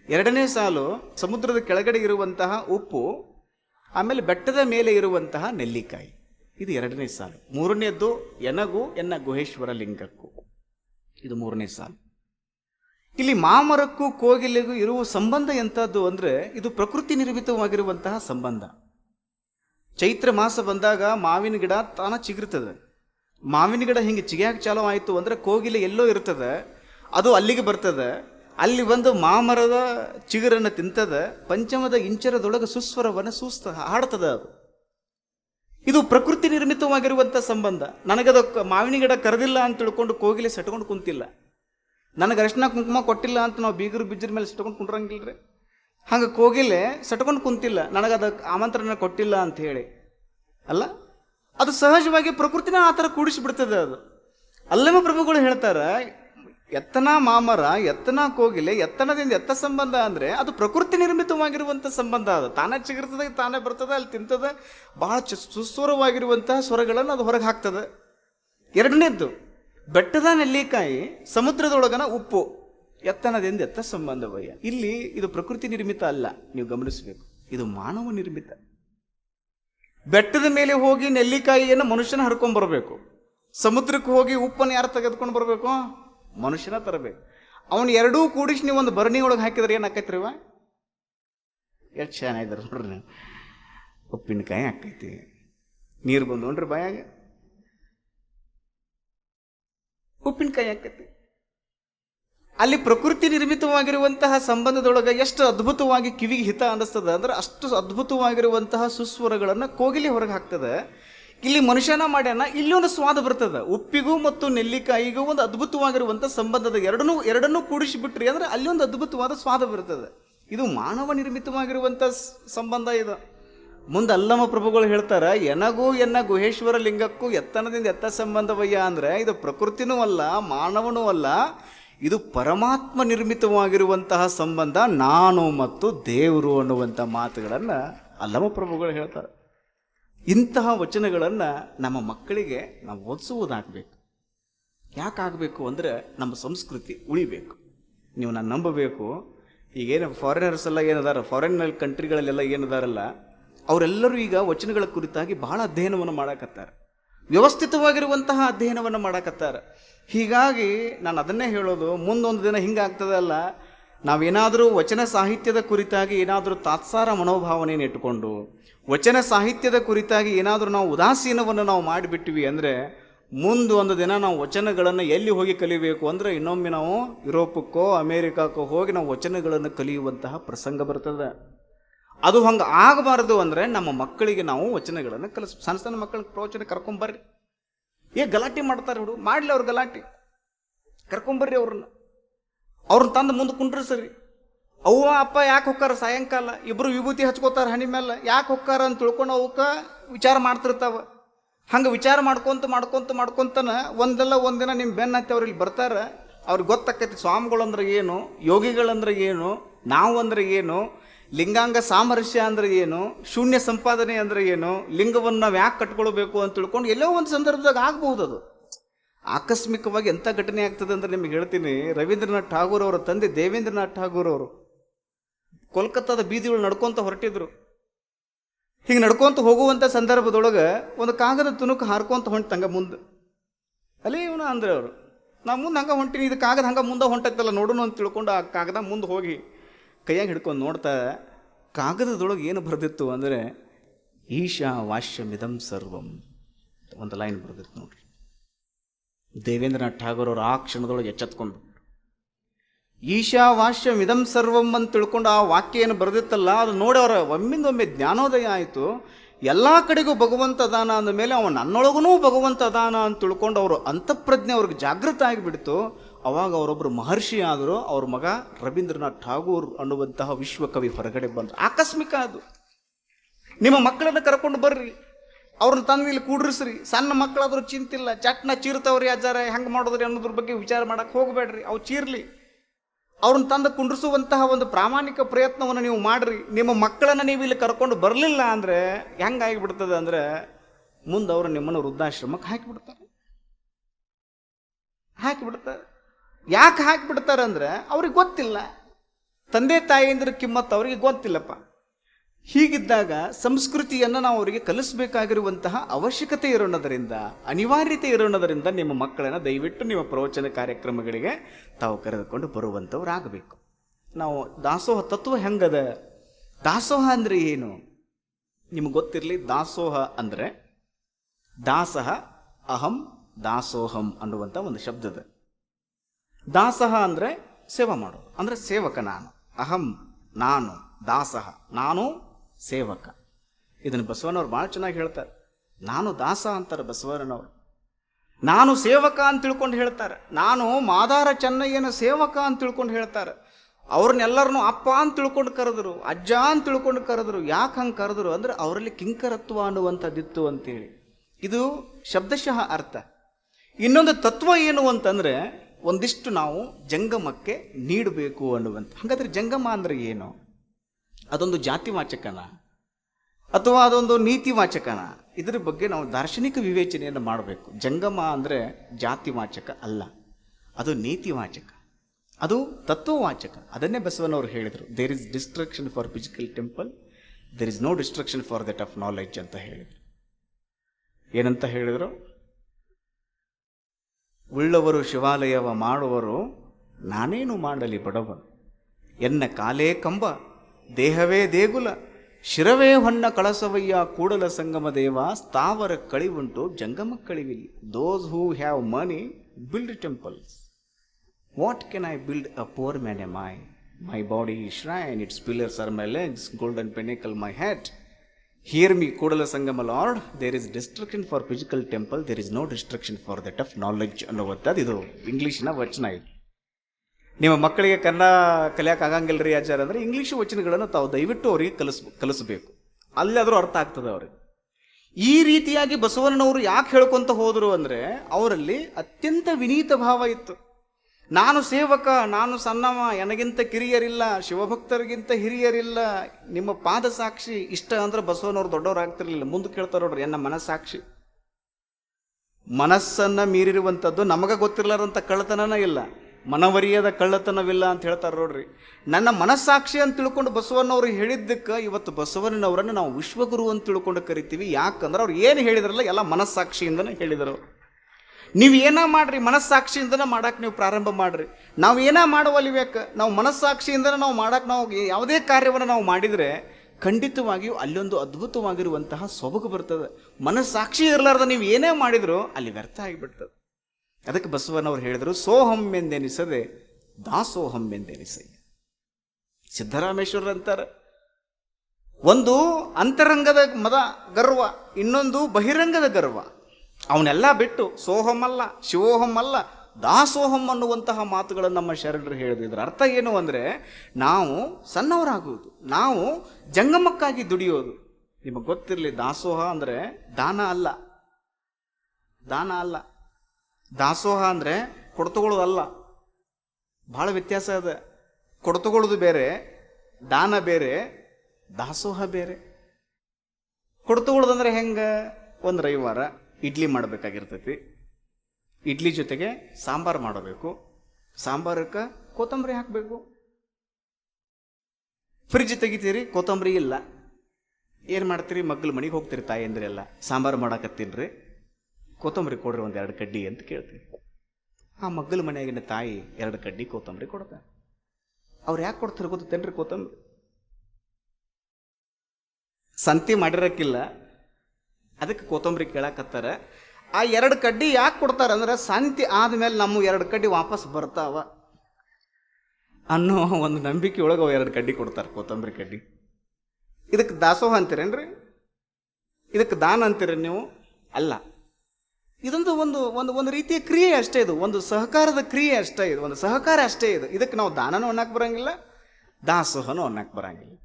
ಎರಡನೇ ಸಾಲು ಸಮುದ್ರದ ಕೆಳಗಡೆ ಇರುವಂತಹ ಉಪ್ಪು ಆಮೇಲೆ ಬೆಟ್ಟದ ಮೇಲೆ ಇರುವಂತಹ ನೆಲ್ಲಿಕಾಯಿ. ಇದು ಎರಡನೇ ಸಾಲು. ಮೂರನೇದ್ದು ಎನಗು, ಎನ್ನ ಗುಹೇಶ್ವರ ಲಿಂಗಕ್ಕೂ. ಇದು ಮೂರನೇ ಸಾಲು. ಇಲ್ಲಿ ಮಾಮರಕ್ಕೂ ಕೋಗಿಲೆಗೂ ಇರುವ ಸಂಬಂಧ ಎಂಥದ್ದು ಅಂದರೆ ಇದು ಪ್ರಕೃತಿ ನಿರ್ಮಿತವಾಗಿರುವಂತಹ ಸಂಬಂಧ. ಚೈತ್ರ ಮಾಸ ಬಂದಾಗ ಮಾವಿನ ಗಿಡ ತಾನ ಚಿಗುರ್ತದೆ. ಮಾವಿನ ಗಿಡ ಹಿಂಗೆ ಚಿಗಿಯಾಕೆ ಚಾಲು ಆಯಿತು ಅಂದರೆ ಕೋಗಿಲೆ ಎಲ್ಲೋ ಇರ್ತದೆ, ಅದು ಅಲ್ಲಿಗೆ ಬರ್ತದೆ. ಅಲ್ಲಿ ಬಂದು ಮಾಮರದ ಚಿಗುರನ್ನು ತಿಂತದ, ಪಂಚಮದ ಇಂಚರದೊಳಗೆ ಸುಸ್ವರವನ್ನು ಸೂಸ್ತ, ಹಾಡ್ತದ ಅದು. ಇದು ಪ್ರಕೃತಿ ನಿರ್ಮಿತವಾಗಿರುವಂಥ ಸಂಬಂಧ. ನನಗದು ಮಾವಿನ ಗಿಡ ಕರೆದಿಲ್ಲ ಅಂತ ತಿಳ್ಕೊಂಡು ಕೋಗಿಲೆ ಸೆಟ್ಕೊಂಡು ಕುಂತಿಲ್ಲ. ನನಗೆ ಅರಿಶಿನ ಕುಂಕುಮ ಕೊಟ್ಟಿಲ್ಲ ಅಂತ ನಾವು ಬೀಗರು ಬಿಜ್ಜರ ಮೇಲೆ ಸಟ್ಕೊಂಡು ರೀ ಹಂಗೆ ಕೋಗಿಲೆ ಸೆಟ್ಕೊಂಡು ಕುಂತಿಲ್ಲ. ನನಗದ ಆಮಂತ್ರಣ ಕೊಟ್ಟಿಲ್ಲ ಅಂತ ಹೇಳಿ. ಅಲ್ಲ? ಅದು ಸಹಜವಾಗಿ ಪ್ರಕೃತಿನ ಆ ಥರ ಕೂಡಿಸಿಬಿಡ್ತದೆ ಅದು. ಅಲ್ಲಮ್ಮ ಪ್ರಭುಗಳು ಹೇಳ್ತಾರೆ ಎತ್ತನ ಮಾಮರ, ಎತ್ತನ ಕೋಗಿಲೆ, ಎತ್ತನದಿಂದ ಎತ್ತ ಸಂಬಂಧ ಅಂದರೆ ಅದು ಪ್ರಕೃತಿ ನಿರ್ಮಿತವಾಗಿರುವಂಥ ಸಂಬಂಧ. ಅದು ತಾನೇ ಚಿಗಿರ್ತದೆ, ತಾನೇ ಬರ್ತದೆ, ಅಲ್ಲಿ ತಿಂತದೆ. ಬಹಳ ಚ ಸುಸ್ವರವಾಗಿರುವಂತಹ ಸ್ವರಗಳನ್ನು ಅದು ಹೊರಗೆ ಹಾಕ್ತದೆ. ಎರಡನೇದ್ದು, ಬೆಟ್ಟದ ನೆಲ್ಲಿಕಾಯಿ ಸಮುದ್ರದೊಳಗನ ಉಪ್ಪು, ಎತ್ತನದಿಂದ ಎತ್ತ ಸಂಬಂಧವಯ್ಯ ಇಲ್ಲಿ ಇದು ಪ್ರಕೃತಿ ನಿರ್ಮಿತ ಅಲ್ಲ, ನೀವು ಗಮನಿಸಬೇಕು. ಇದು ಮಾನವ ನಿರ್ಮಿತ. ಬೆಟ್ಟದ ಮೇಲೆ ಹೋಗಿ ನೆಲ್ಲಿಕಾಯಿಯನ್ನು ಮನುಷ್ಯನ ಹರ್ಕೊಂಡ್ ಬರಬೇಕು. ಸಮುದ್ರಕ್ಕೆ ಹೋಗಿ ಉಪ್ಪನ್ನು ಯಾರು ತೆಗೆದುಕೊಂಡು ಬರಬೇಕು? ಮನುಷ್ಯನ ತರಬೇಕು. ಅವನು ಎರಡೂ ಕೂಡಿಸಿ ನೀವು ಒಂದು ಭರಣಿ ಒಳಗೆ ಹಾಕಿದ್ರೆ ಏನು ಇವ? ಎಷ್ಟು ಚೆನ್ನಾಗಿದ್ದಾರೆ ನೋಡ್ರಿ ನೀವು. ಉಪ್ಪಿನಕಾಯಿ ಹಾಕೈತಿ ನೀರು ಬಂದು ನೋಡ್ರಿ ಬಾಯಾಗ. ಉಪ್ಪಿನಕಾಯಿ ಹಾಕೈತಿ ಅಲ್ಲಿ ಪ್ರಕೃತಿ ನಿರ್ಮಿತವಾಗಿರುವಂತಹ ಸಂಬಂಧದೊಳಗೆ ಎಷ್ಟು ಅದ್ಭುತವಾಗಿ ಕಿವಿಗೆ ಹಿತ ಅನ್ನಿಸ್ತದೆ ಅಂದ್ರೆ ಅಷ್ಟು ಅದ್ಭುತವಾಗಿರುವಂತಹ ಸುಸ್ವರಗಳನ್ನು ಕೋಗಿಲೆ ಹೊರಗೆ ಹಾಕ್ತದೆ. ಇಲ್ಲಿ ಮನುಷ್ಯನ ಮಾಡ್ಯಾನ, ಇಲ್ಲಿ ಒಂದು ಸ್ವಾದ ಬರ್ತದೆ. ಉಪ್ಪಿಗೂ ಮತ್ತು ನೆಲ್ಲಿಕಾಯಿಗೂ ಒಂದು ಅದ್ಭುತವಾಗಿರುವಂಥ ಸಂಬಂಧದ ಎರಡನ್ನೂ ಎರಡನ್ನೂ ಕೂಡಿಸಿಬಿಟ್ರಿ ಅಂದ್ರೆ ಅಲ್ಲಿ ಒಂದು ಅದ್ಭುತವಾದ ಸ್ವಾದ ಬರ್ತದೆ. ಇದು ಮಾನವ ನಿರ್ಮಿತವಾಗಿರುವಂಥ ಸಂಬಂಧ ಇದು. ಮುಂದೆ ಅಲ್ಲಮ ಪ್ರಭುಗಳು ಹೇಳ್ತಾರ, ಎನಗೂ ಎನ್ನ ಗುಹೇಶ್ವರ ಲಿಂಗಕ್ಕೂ ಎತ್ತನದಿಂದ ಎತ್ತ ಸಂಬಂಧವಯ್ಯ ಅಂದ್ರೆ ಇದು ಪ್ರಕೃತಿನೂ ಅಲ್ಲ, ಮಾನವನೂ ಅಲ್ಲ. ಇದು ಪರಮಾತ್ಮ ನಿರ್ಮಿತವಾಗಿರುವಂತಹ ಸಂಬಂಧ ನಾನು ಮತ್ತು ದೇವರು ಅನ್ನುವಂಥ ಮಾತುಗಳನ್ನು ಅಲ್ಲಮ ಪ್ರಭುಗಳು ಹೇಳ್ತಾರೆ. ಇಂತಹ ವಚನಗಳನ್ನು ನಮ್ಮ ಮಕ್ಕಳಿಗೆ ನಾವು ಓದಿಸುವುದಾಗಬೇಕು. ಯಾಕಾಗಬೇಕು ಅಂದರೆ ನಮ್ಮ ಸಂಸ್ಕೃತಿ ಉಳಿಬೇಕು. ನೀವು ನಾನು ನಂಬಬೇಕು. ಈಗೇನು ಫಾರಿನರ್ಸ್ ಎಲ್ಲ ಏನದಾರ? ಫಾರಿನ್ ಕಂಟ್ರಿಗಳಲ್ಲೆಲ್ಲ ಏನಿದಾರಲ್ಲ? ಅವರೆಲ್ಲರೂ ಈಗ ವಚನಗಳ ಕುರಿತಾಗಿ ಬಹಳ ಅಧ್ಯಯನವನ್ನು ಮಾಡಕತ್ತಾರೆ. ವ್ಯವಸ್ಥಿತವಾಗಿರುವಂತಹ ಅಧ್ಯಯನವನ್ನು ಮಾಡಕತ್ತಾರ. ಹೀಗಾಗಿ ನಾನು ಅದನ್ನೇ ಹೇಳೋದು, ಮುಂದೊಂದು ದಿನ ಹಿಂಗಾಗ್ತದಲ್ಲ ನಾವೇನಾದರೂ ವಚನ ಸಾಹಿತ್ಯದ ಕುರಿತಾಗಿ ಏನಾದರೂ ತಾತ್ಸಾರ ಮನೋಭಾವನೆಯನ್ನು ಇಟ್ಟುಕೊಂಡು ವಚನ ಸಾಹಿತ್ಯದ ಕುರಿತಾಗಿ ಏನಾದರೂ ನಾವು ಉದಾಸೀನವನ್ನು ನಾವು ಮಾಡಿಬಿಟ್ಟಿವಿ ಅಂದರೆ ಮುಂದೆ ಒಂದು ದಿನ ನಾವು ವಚನಗಳನ್ನು ಎಲ್ಲಿ ಹೋಗಿ ಕಲಿಬೇಕು ಅಂದರೆ ಇನ್ನೊಮ್ಮೆ ನಾವು ಯುರೋಪಕ್ಕೋ, ಅಮೇರಿಕಾಕ್ಕೋ ಹೋಗಿ ನಾವು ವಚನಗಳನ್ನು ಕಲಿಯುವಂತಹ ಪ್ರಸಂಗ ಬರ್ತದೆ. ಅದು ಹಂಗೆ ಆಗಬಾರದು ಅಂದರೆ ನಮ್ಮ ಮಕ್ಕಳಿಗೆ ನಾವು ವಚನಗಳನ್ನು ಕಲಿಸ್, ಸಣ್ಣ ಸಣ್ಣ ಮಕ್ಕಳ ಪ್ರವಚನ ಕರ್ಕೊಂಬರ್ರಿ. ಏ, ಗಲಾಟೆ ಮಾಡ್ತಾರೆ ಹುಡು ಮಾಡಲಿ ಅವ್ರು ಗಲಾಟೆ. ಕರ್ಕೊಂಬರ್ರಿ ಅವ್ರನ್ನ. ಅವ್ರನ್ನ ತಂದು ಮುಂದೆ ಕುಂಡ್ರಿ ಸರಿ. ಅವ್ವ, ಅಪ್ಪ ಯಾಕೆ ಹೊಕ್ಕಾರ? ಸಾಯಂಕಾಲ ಇಬ್ಬರು ವಿಭೂತಿ ಹಚ್ಕೋತಾರ ಹಣಿ ಮೇಲೆ ಯಾಕೆ ಹೊಕ್ಕಾರ ಅಂತ ತಿಳ್ಕೊಂಡು ಅವಕ್ಕೆ ವಿಚಾರ ಮಾಡ್ತಿರ್ತಾವ. ಹಂಗೆ ವಿಚಾರ ಮಾಡ್ಕೊಂತ ಮಾಡ್ಕೊಂತ ಮಾಡ್ಕೊಂತನ ಒಂದಲ್ಲ ಒಂದಿನ ನಿಮ್ಮ ಬೆನ್ನ ಹತ್ತಿ ಇಲ್ಲಿ ಬರ್ತಾರ. ಅವ್ರಿಗೆ ಗೊತ್ತಾಕೈತಿ ಸ್ವಾಮಿಗಳಂದ್ರೆ ಏನು ಯೋಗಿಗಳಂದ್ರೆ ಏನು, ನಾವು ಅಂದ್ರೆ ಏನು, ಲಿಂಗಾಂಗ ಸಾಮರಸ್ಯ ಅಂದ್ರೆ ಏನು, ಶೂನ್ಯ ಸಂಪಾದನೆ ಅಂದ್ರೆ ಏನು, ಲಿಂಗವನ್ನು ನಾವು ಯಾಕೆ ಕಟ್ಕೊಳ್ಬೇಕು ಅಂತ ತಿಳ್ಕೊಂಡು ಎಲ್ಲೋ ಒಂದು ಸಂದರ್ಭದಾಗ ಆಗ್ಬಹುದು ಅದು. ಆಕಸ್ಮಿಕವಾಗಿ ಎಂಥ ಘಟನೆ ಆಗ್ತದೆ ಅಂದ್ರೆ ನಿಮಗೆ ಹೇಳ್ತೀನಿ. ರವೀಂದ್ರನಾಥ್ ಠಾಗೂರ್ ಅವರ ತಂದೆ ದೇವೇಂದ್ರನಾಥ್ ಠಾಗೂರ್ ಅವರು ಕೋಲ್ಕತ್ತಾದ ಬೀದಿಗಳು ನಡ್ಕೊಂತ ಹೊರಟಿದ್ರು. ಹಿಂಗೆ ನಡ್ಕೊತ ಹೋಗುವಂಥ ಸಂದರ್ಭದೊಳಗೆ ಒಂದು ಕಾಗದ ತುಣುಕು ಹಾರ್ಕೊಂತ ಹೊಂಟಂಗ ಮುಂದೆ. ಅಲ್ಲಿ ಇವನು ಅಂದ್ರೆ ಅವರು, ನಾ ಮುಂದೆ ಹಂಗೆ ಹೊಂಟೀನಿ, ಇದು ಕಾಗದ ಹಂಗೆ ಮುಂದೆ ಹೊಂಟೈತಲ್ಲ ನೋಡೋಣ ಅಂತ ತಿಳ್ಕೊಂಡು ಆ ಕಾಗದ ಮುಂದೆ ಹೋಗಿ ಕೈಯಾಗಿ ಹಿಡ್ಕೊಂಡು ನೋಡ್ತಾ ಕಾಗದದೊಳಗೆ ಏನು ಬರೆದಿತ್ತು ಅಂದರೆ, ಈಶಾ ವಾಶ್ಯಮಿದಂ ಸರ್ವಂ. ಒಂದು ಲೈನ್ ಬರೆದಿತ್ತು ನೋಡ್ರಿ. ದೇವೇಂದ್ರನಾಥ್ ಠಾಗೋರ್ ಅವರು ಆ ಕ್ಷಣದೊಳಗೆ ಎಚ್ಚೆತ್ಕೊಂಡು ಈಶಾವಾಸ್ಯ ಮಿದಂ ಸರ್ವಂ ಅಂತ ತಿಳ್ಕೊಂಡು ಆ ವಾಕ್ಯ ಏನು ಬರೆದಿತ್ತಲ್ಲ, ಅದು ನೋಡಿ ಅವರ ಒಮ್ಮಿಂದೊಮ್ಮೆ ಜ್ಞಾನೋದಯ ಆಯಿತು. ಎಲ್ಲ ಕಡೆಗೂ ಭಗವಂತ ಅದಾನ ಅಂದ ಮೇಲೆ ಅವ ನನ್ನೊಳಗೂ ಭಗವಂತ ಅದಾನ ಅಂತ ತಿಳ್ಕೊಂಡು ಅವರು ಅಂತಃಪ್ರಜ್ಞೆ ಅವ್ರಿಗೆ ಜಾಗೃತ ಆಗಿಬಿಡ್ತು. ಅವಾಗ ಅವರೊಬ್ಬರು ಮಹರ್ಷಿ ಆದರು, ಅವ್ರ ಮಗ ರವೀಂದ್ರನಾಥ್ ಠಾಗೂರ್ ಅನ್ನುವಂತಹ ವಿಶ್ವಕವಿ ಹೊರಗಡೆ ಬಂದರು. ಆಕಸ್ಮಿಕ ಅದು. ನಿಮ್ಮ ಮಕ್ಕಳನ್ನು ಕರ್ಕೊಂಡು ಬರ್ರಿ. ಅವ್ರನ್ನ ತಂದು ಇಲ್ಲಿ ಕೂಡ್ರಿಸ್ರಿ. ಸಣ್ಣ ಮಕ್ಕಳಾದ್ರೂ ಚಿಂತಿಲ್ಲ, ಚಟ್ನ ಚೀರ್ತಾವ್ರಿ ಅಜ್ಜಾರ ಹೆಂಗೆ ಮಾಡೋದ್ರಿ ಅನ್ನೋದ್ರ ಬಗ್ಗೆ ವಿಚಾರ ಮಾಡಕ್ಕೆ ಹೋಗಬೇಡ್ರಿ. ಅವು ಚೀರ್ಲಿ. ಅವ್ರನ್ನ ತಂದು ಕುಂಡ್ರಿಸುವಂತಹ ಒಂದು ಪ್ರಾಮಾಣಿಕ ಪ್ರಯತ್ನವನ್ನು ನೀವು ಮಾಡ್ರಿ. ನಿಮ್ಮ ಮಕ್ಕಳನ್ನು ನೀವು ಇಲ್ಲಿ ಕರ್ಕೊಂಡು ಬರಲಿಲ್ಲ ಅಂದರೆ ಹೆಂಗಾಗಿಬಿಡ್ತದೆ ಅಂದರೆ ಮುಂದೆ ಅವರು ನಿಮ್ಮನ್ನು ವೃದ್ಧಾಶ್ರಮಕ್ಕೆ ಹಾಕಿಬಿಡ್ತಾರೆ. ಹಾಕಿಬಿಡ್ತಾರೆ. ಯಾಕೆ ಹಾಕಿಬಿಡ್ತಾರೆ ಅಂದರೆ ಅವ್ರಿಗೆ ಗೊತ್ತಿಲ್ಲ. ತಂದೆ ತಾಯಿಯಿಂದ ಕಿಮ್ಮತ್ತು ಅವರಿಗೆ ಗೊತ್ತಿಲ್ಲಪ್ಪ. ಹೀಗಿದ್ದಾಗ ಸಂಸ್ಕೃತಿಯನ್ನು ನಾವು ಅವರಿಗೆ ಕಲಿಸಬೇಕಾಗಿರುವಂತಹ ಅವಶ್ಯಕತೆ ಇರೋಣದರಿಂದ ಅನಿವಾರ್ಯತೆ ಇರೋಣದರಿಂದ ನಿಮ್ಮ ಮಕ್ಕಳನ್ನು ದಯವಿಟ್ಟು ನಿಮ್ಮ ಪ್ರವಚನ ಕಾರ್ಯಕ್ರಮಗಳಿಗೆ ತಾವು ಕರೆದುಕೊಂಡು ಬರುವಂಥವ್ರಾಗಬೇಕು ನಾವು ದಾಸೋಹ ತತ್ವ ಹೆಂಗದ? ದಾಸೋಹ ಅಂದರೆ ಏನು? ನಿಮಗೆ ಗೊತ್ತಿರಲಿ, ದಾಸೋಹ ಅಂದರೆ ದಾಸಹ ಅಹಂ ದಾಸೋಹಂ ಅನ್ನುವಂಥ ಒಂದು ಶಬ್ದದ. ದಾಸಹ ಅಂದರೆ ಸೇವಾ ಮಾಡೋದು, ಅಂದರೆ ಸೇವಕ ನಾನು. ಅಹಂ ನಾನು ದಾಸಹ ನಾನು ಸೇವಕ. ಇದನ್ನು ಬಸವನವ್ರು ಭಾಳ ಚೆನ್ನಾಗಿ ಹೇಳ್ತಾರೆ. ನಾನು ದಾಸ ಅಂತಾರೆ ಬಸವನವರು ನಾನು ಸೇವಕ ಅಂತ ತಿಳ್ಕೊಂಡು ಹೇಳ್ತಾರೆ. ನಾನು ಮಾದಾರ ಚೆನ್ನಯ್ಯನ ಸೇವಕ ಅಂತ ತಿಳ್ಕೊಂಡು ಹೇಳ್ತಾರೆ. ಅವ್ರನ್ನೆಲ್ಲರನ್ನೂ ಅಪ್ಪ ಅಂತ ತಿಳ್ಕೊಂಡು ಕರೆದ್ರು, ಅಜ್ಜ ಅಂತ ತಿಳ್ಕೊಂಡು ಕರೆದ್ರು, ಯಾಕೆ ಹಂಗೆ ಕರೆದ್ರು ಅಂದ್ರೆ ಅವರಲ್ಲಿ ಕಿಂಕರತ್ವ ಅನ್ನುವಂಥದ್ದಿತ್ತು ಅಂತೇಳಿ. ಇದು ಶಬ್ದಶಃ ಅರ್ಥ. ಇನ್ನೊಂದು ತತ್ವ ಏನು ಅಂತಂದ್ರೆ ಒಂದಿಷ್ಟು ನಾವು ಜಂಗಮಕ್ಕೆ ನೀಡಬೇಕು ಅನ್ನುವಂಥ. ಹಾಗಾದ್ರೆ ಜಂಗಮ ಅಂದ್ರೆ ಏನು? ಅದೊಂದು ಜಾತಿವಾಚಕನ ಅಥವಾ ಅದೊಂದು ನೀತಿವಾಚಕನ ಇದ್ರ ಬಗ್ಗೆ ನಾವು ದಾರ್ಶನಿಕ ವಿವೇಚನೆಯನ್ನು ಮಾಡಬೇಕು. ಜಂಗಮ ಅಂದರೆ ಜಾತಿವಾಚಕ ಅಲ್ಲ. ಅದು ನೀತಿವಾಚಕ ಅದು ತತ್ವವಾಚಕ ಅದನ್ನೇ ಬಸವನವರು ಹೇಳಿದರು. There is destruction for physical temple there is no destruction for that of knowledge ಅಂತ ಹೇಳಿದರು. ಏನಂತ ಹೇಳಿದರು? ಉಳ್ಳವರು ಶಿವಾಲಯವ ಮಾಡುವರು, ನಾನೇನು ಮಾಡಲಿ ಬಡವ ಎನ್ನ ಕಾಲೇ ಕಂಬ ದೇಹವೇ ದೇಗುಲ, ಶಿರವೇ ಹೊನ್ನ ಕಳಸವಯ್ಯ ಕೂಡಲ ಸಂಗಮ ದೇವ, ಸ್ಥಾವರ ಕಳಿವುಂಟು ಜಂಗಮ ಕಳಿವಿಲ್ಲಿ those who have money build temples what can I build a poor man a my my body shrine its pillars are my legs golden pinnacle my head hear me Kudala Sangama lord there is destruction for physical temple there is no destruction for that of knowledge ಅನ್ನುವಂಥದ್ದು ಇದು ಇಂಗ್ಲೀಷಿನ ವಚನ ಇದು ನಿಮ್ಮ ಮಕ್ಕಳಿಗೆ ಕನ್ನಡ ಕಲಿಯಕ್ಕೆ ಆಗಂಗಿಲ್ಲ ರೀ ಆಚಾರ ಅಂದರೆ ಇಂಗ್ಲೀಷ್ ವಚನಗಳನ್ನು ತಾವು ದಯವಿಟ್ಟು ಅವರಿಗೆ ಕಲಿಸ್, ಕಲಿಸ್ಬೇಕು. ಅಲ್ಲಾದರೂ ಅರ್ಥ ಆಗ್ತದೆ ಅವ್ರಿಗೆ. ಈ ರೀತಿಯಾಗಿ ಬಸವಣ್ಣನವರು ಯಾಕೆ ಹೇಳ್ಕೊಂತ ಹೋದರು ಅಂದರೆ ಅವರಲ್ಲಿ ಅತ್ಯಂತ ವಿನೀತ ಭಾವ ಇತ್ತು. ನಾನು ಸೇವಕ, ನಾನು ಸಣ್ಣವ ನನಗಿಂತ ಕಿರಿಯರಿಲ್ಲ, ಶಿವಭಕ್ತರಿಗಿಂತ ಹಿರಿಯರಿಲ್ಲ, ನಿಮ್ಮ ಪಾದ ಸಾಕ್ಷಿ ಇಷ್ಟ ಅಂದ್ರೆ ಬಸವನವ್ರು ದೊಡ್ಡವ್ರು ಆಗ್ತಿರ್ಲಿಲ್ಲ ಮುಂದೆ ಕೇಳ್ತಾರೆ ನೋಡ್ರಿ, ಎನ್ನ ಮನಸ್ಸಾಕ್ಷಿ. ಮನಸ್ಸನ್ನ ಮೀರಿರುವಂಥದ್ದು ನಮಗೆ ಗೊತ್ತಿರ್ಲಾರಂಥ ಕಳ್ಳತನನ ಇಲ್ಲ. ಮನವರಿಯದ ಕಳ್ಳತನವಿಲ್ಲ ಅಂತ ಹೇಳ್ತಾರೆ ನೋಡ್ರಿ. ನನ್ನ ಮನಸ್ಸಾಕ್ಷಿ ಅಂತ ತಿಳ್ಕೊಂಡು ಬಸವಣ್ಣವ್ರು ಹೇಳಿದ್ದಕ್ಕೆ ಇವತ್ತು ಬಸವಣ್ಣನವರನ್ನು ನಾವು ವಿಶ್ವಗುರು ಅಂತ ತಿಳ್ಕೊಂಡು ಕರಿತೀವಿ. ಯಾಕಂದ್ರೆ ಅವ್ರು ಏನು ಹೇಳಿದ್ರಲ್ಲ ಎಲ್ಲ ಮನಸ್ಸಾಕ್ಷಿಯಿಂದನೇ ಹೇಳಿದರು. ನೀವು ಏನ ಮಾಡ್ರಿ? ಮನಸ್ಸಾಕ್ಷಿಯಿಂದನೇ ಮಾಡಕ್ಕೆ ನೀವು ಪ್ರಾರಂಭ ಮಾಡ್ರಿ. ನಾವು ಏನ ಮಾಡುವಲಿಬೇಕು ನಾವು ಮನಸ್ಸಾಕ್ಷಿಯಿಂದನೇ ನಾವು ಮಾಡಕ್ಕೆ ನಾವು ಯಾವುದೇ ಕಾರ್ಯವನ್ನು ನಾವು ಮಾಡಿದರೆ ಖಂಡಿತವಾಗಿಯೂ ಅಲ್ಲೊಂದು ಅದ್ಭುತವಾಗಿರುವಂತಹ ಸೊಬಗು ಬರ್ತದೆ. ಮನಸ್ಸಾಕ್ಷಿ ಇರಲಾರ್ದ ನೀವು ಏನೇ ಮಾಡಿದರೂ ಅಲ್ಲಿ ವ್ಯರ್ಥ ಆಗಿಬಿಡ್ತದೆ. ಅದಕ್ಕೆ ಬಸವನವರು ಹೇಳಿದರು ಸೋಹಂ ಎಂದೆನಿಸದೆ ದಾಸೋಹಂ ಎಂದೆನಿಸೈ ಸಿದ್ದರಾಮೇಶ್ವರ ಅಂತಾರೆ. ಒಂದು ಅಂತರಂಗದ ಮದ ಗರ್ವ, ಇನ್ನೊಂದು ಬಹಿರಂಗದ ಗರ್ವ. ಅವನ್ನೆಲ್ಲ ಬಿಟ್ಟು ಸೋಹಂ ಅಲ್ಲ ಶಿವೋಹಂ ಅಲ್ಲ ದಾಸೋಹಂ ಅನ್ನುವಂತಹ ಮಾತುಗಳನ್ನು ನಮ್ಮ ಶರಣರು ಹೇಳಿದ್ರು. ಅರ್ಥ ಏನು ಅಂದರೆ, ನಾವು ಸಣ್ಣವರಾಗುವುದು, ನಾವು ಜಂಗಮಕ್ಕಾಗಿ ದುಡಿಯೋದು. ನಿಮಗೆ ಗೊತ್ತಿರಲಿ, ದಾಸೋಹ ಅಂದರೆ ದಾನ ಅಲ್ಲ. ದಾನ ಅಲ್ಲ. ದಾಸೋಹ ಅಂದರೆ ಅಲ್ಲ ಭಾಳ ವ್ಯತ್ಯಾಸ ಅದ ಕೊಡ್ತಗೊಳ್ಳೋದು ಬೇರೆ, ದಾನ ಬೇರೆ, ದಾಸೋಹ ಬೇರೆ. ಕೊಡ್ತಗೊಳ್ಳೋದಂದ್ರೆ ಹೆಂಗೆ? ಒಂದು ರವಿವಾರ ಇಡ್ಲಿ ಮಾಡಬೇಕಾಗಿರ್ತೈತಿ. ಇಡ್ಲಿ ಜೊತೆಗೆ ಸಾಂಬಾರು ಮಾಡಬೇಕು. ಸಾಂಬಾರಕ್ಕೆ ಕೊತ್ತಂಬರಿ ಹಾಕಬೇಕು. ಫ್ರಿಜ್ ತೆಗಿತೀರಿ, ಕೊತ್ತಂಬರಿ ಇಲ್ಲ. ಏನು ಮಾಡ್ತೀರಿ? ಮಗ್ಗಲು ಮನೆಗೆ ಹೋಗ್ತೀರಿ ತಾಯಿ ಅಂದ್ರೆ ಎಲ್ಲ ಸಾಂಬಾರು ಮಾಡಾಕತ್ತೀನ್ರಿ. ಕೊತ್ತಂಬರಿ ಕೊಡ್ರಿ ಒಂದು ಎರಡು ಕಡ್ಡಿ ಅಂತ ಕೇಳ್ತೀವಿ ಆ ಮಗ್ಗಲ ಮನೆಯಾಗಿನ ತಾಯಿ ಎರಡು ಕಡ್ಡಿ ಕೊತ್ತಂಬರಿ ಕೊಡ್ತಾರೆ ಅವ್ರು ಯಾಕೆ ಕೊಡ್ತಾರೆ ಗೊತ್ತೇನ್ರಿ ಕೊತ್ತಂಬರಿ? ಸಂತಿ ಮಾಡಿರಕ್ಕಿಲ್ಲ. ಅದಕ್ಕೆ ಕೊತ್ತಂಬರಿ ಕೇಳಕತ್ತಾರ. ಆ ಎರಡು ಕಡ್ಡಿ ಯಾಕೆ ಕೊಡ್ತಾರೆ ಅಂದ್ರೆ ಸಂತಿ ಆದಮೇಲೆ ನಮ್ಮ ಎರಡು ಕಡ್ಡಿ ವಾಪಸ್ ಬರ್ತಾವ ಅನ್ನೋ ಒಂದು ನಂಬಿಕೆ ಒಳಗೆ ಅವು ಎರಡು ಕಡ್ಡಿ ಕೊಡ್ತಾರೆ ಕೊತ್ತಂಬರಿ ಕಡ್ಡಿ. ಇದಕ್ಕೆ ದಾಸೋಹ ಅಂತೀರೇನ್ರಿ? ಇದಕ್ಕೆ ದಾನ ಅಂತೀರ ನೀವು? ಅಲ್ಲ. ಇದೊಂದು ಒಂದು ಒಂದು ಒಂದು ರೀತಿಯ ಕ್ರಿಯೆ ಅಷ್ಟೇ ಇದು. ಒಂದು ಸಹಕಾರದ ಕ್ರಿಯೆ ಅಷ್ಟೇ ಇದು. ಒಂದು ಸಹಕಾರ ಅಷ್ಟೇ ಇದು. ಇದಕ್ಕೆ ನಾವು ದಾನನೂ ಅನ್ನಕ್ಕೆ ಬರಂಗಿಲ್ಲ, ದಾಸೋಹನೂ ಅನ್ನಕ್ಕೆ ಬರಂಗಿಲ್ಲ.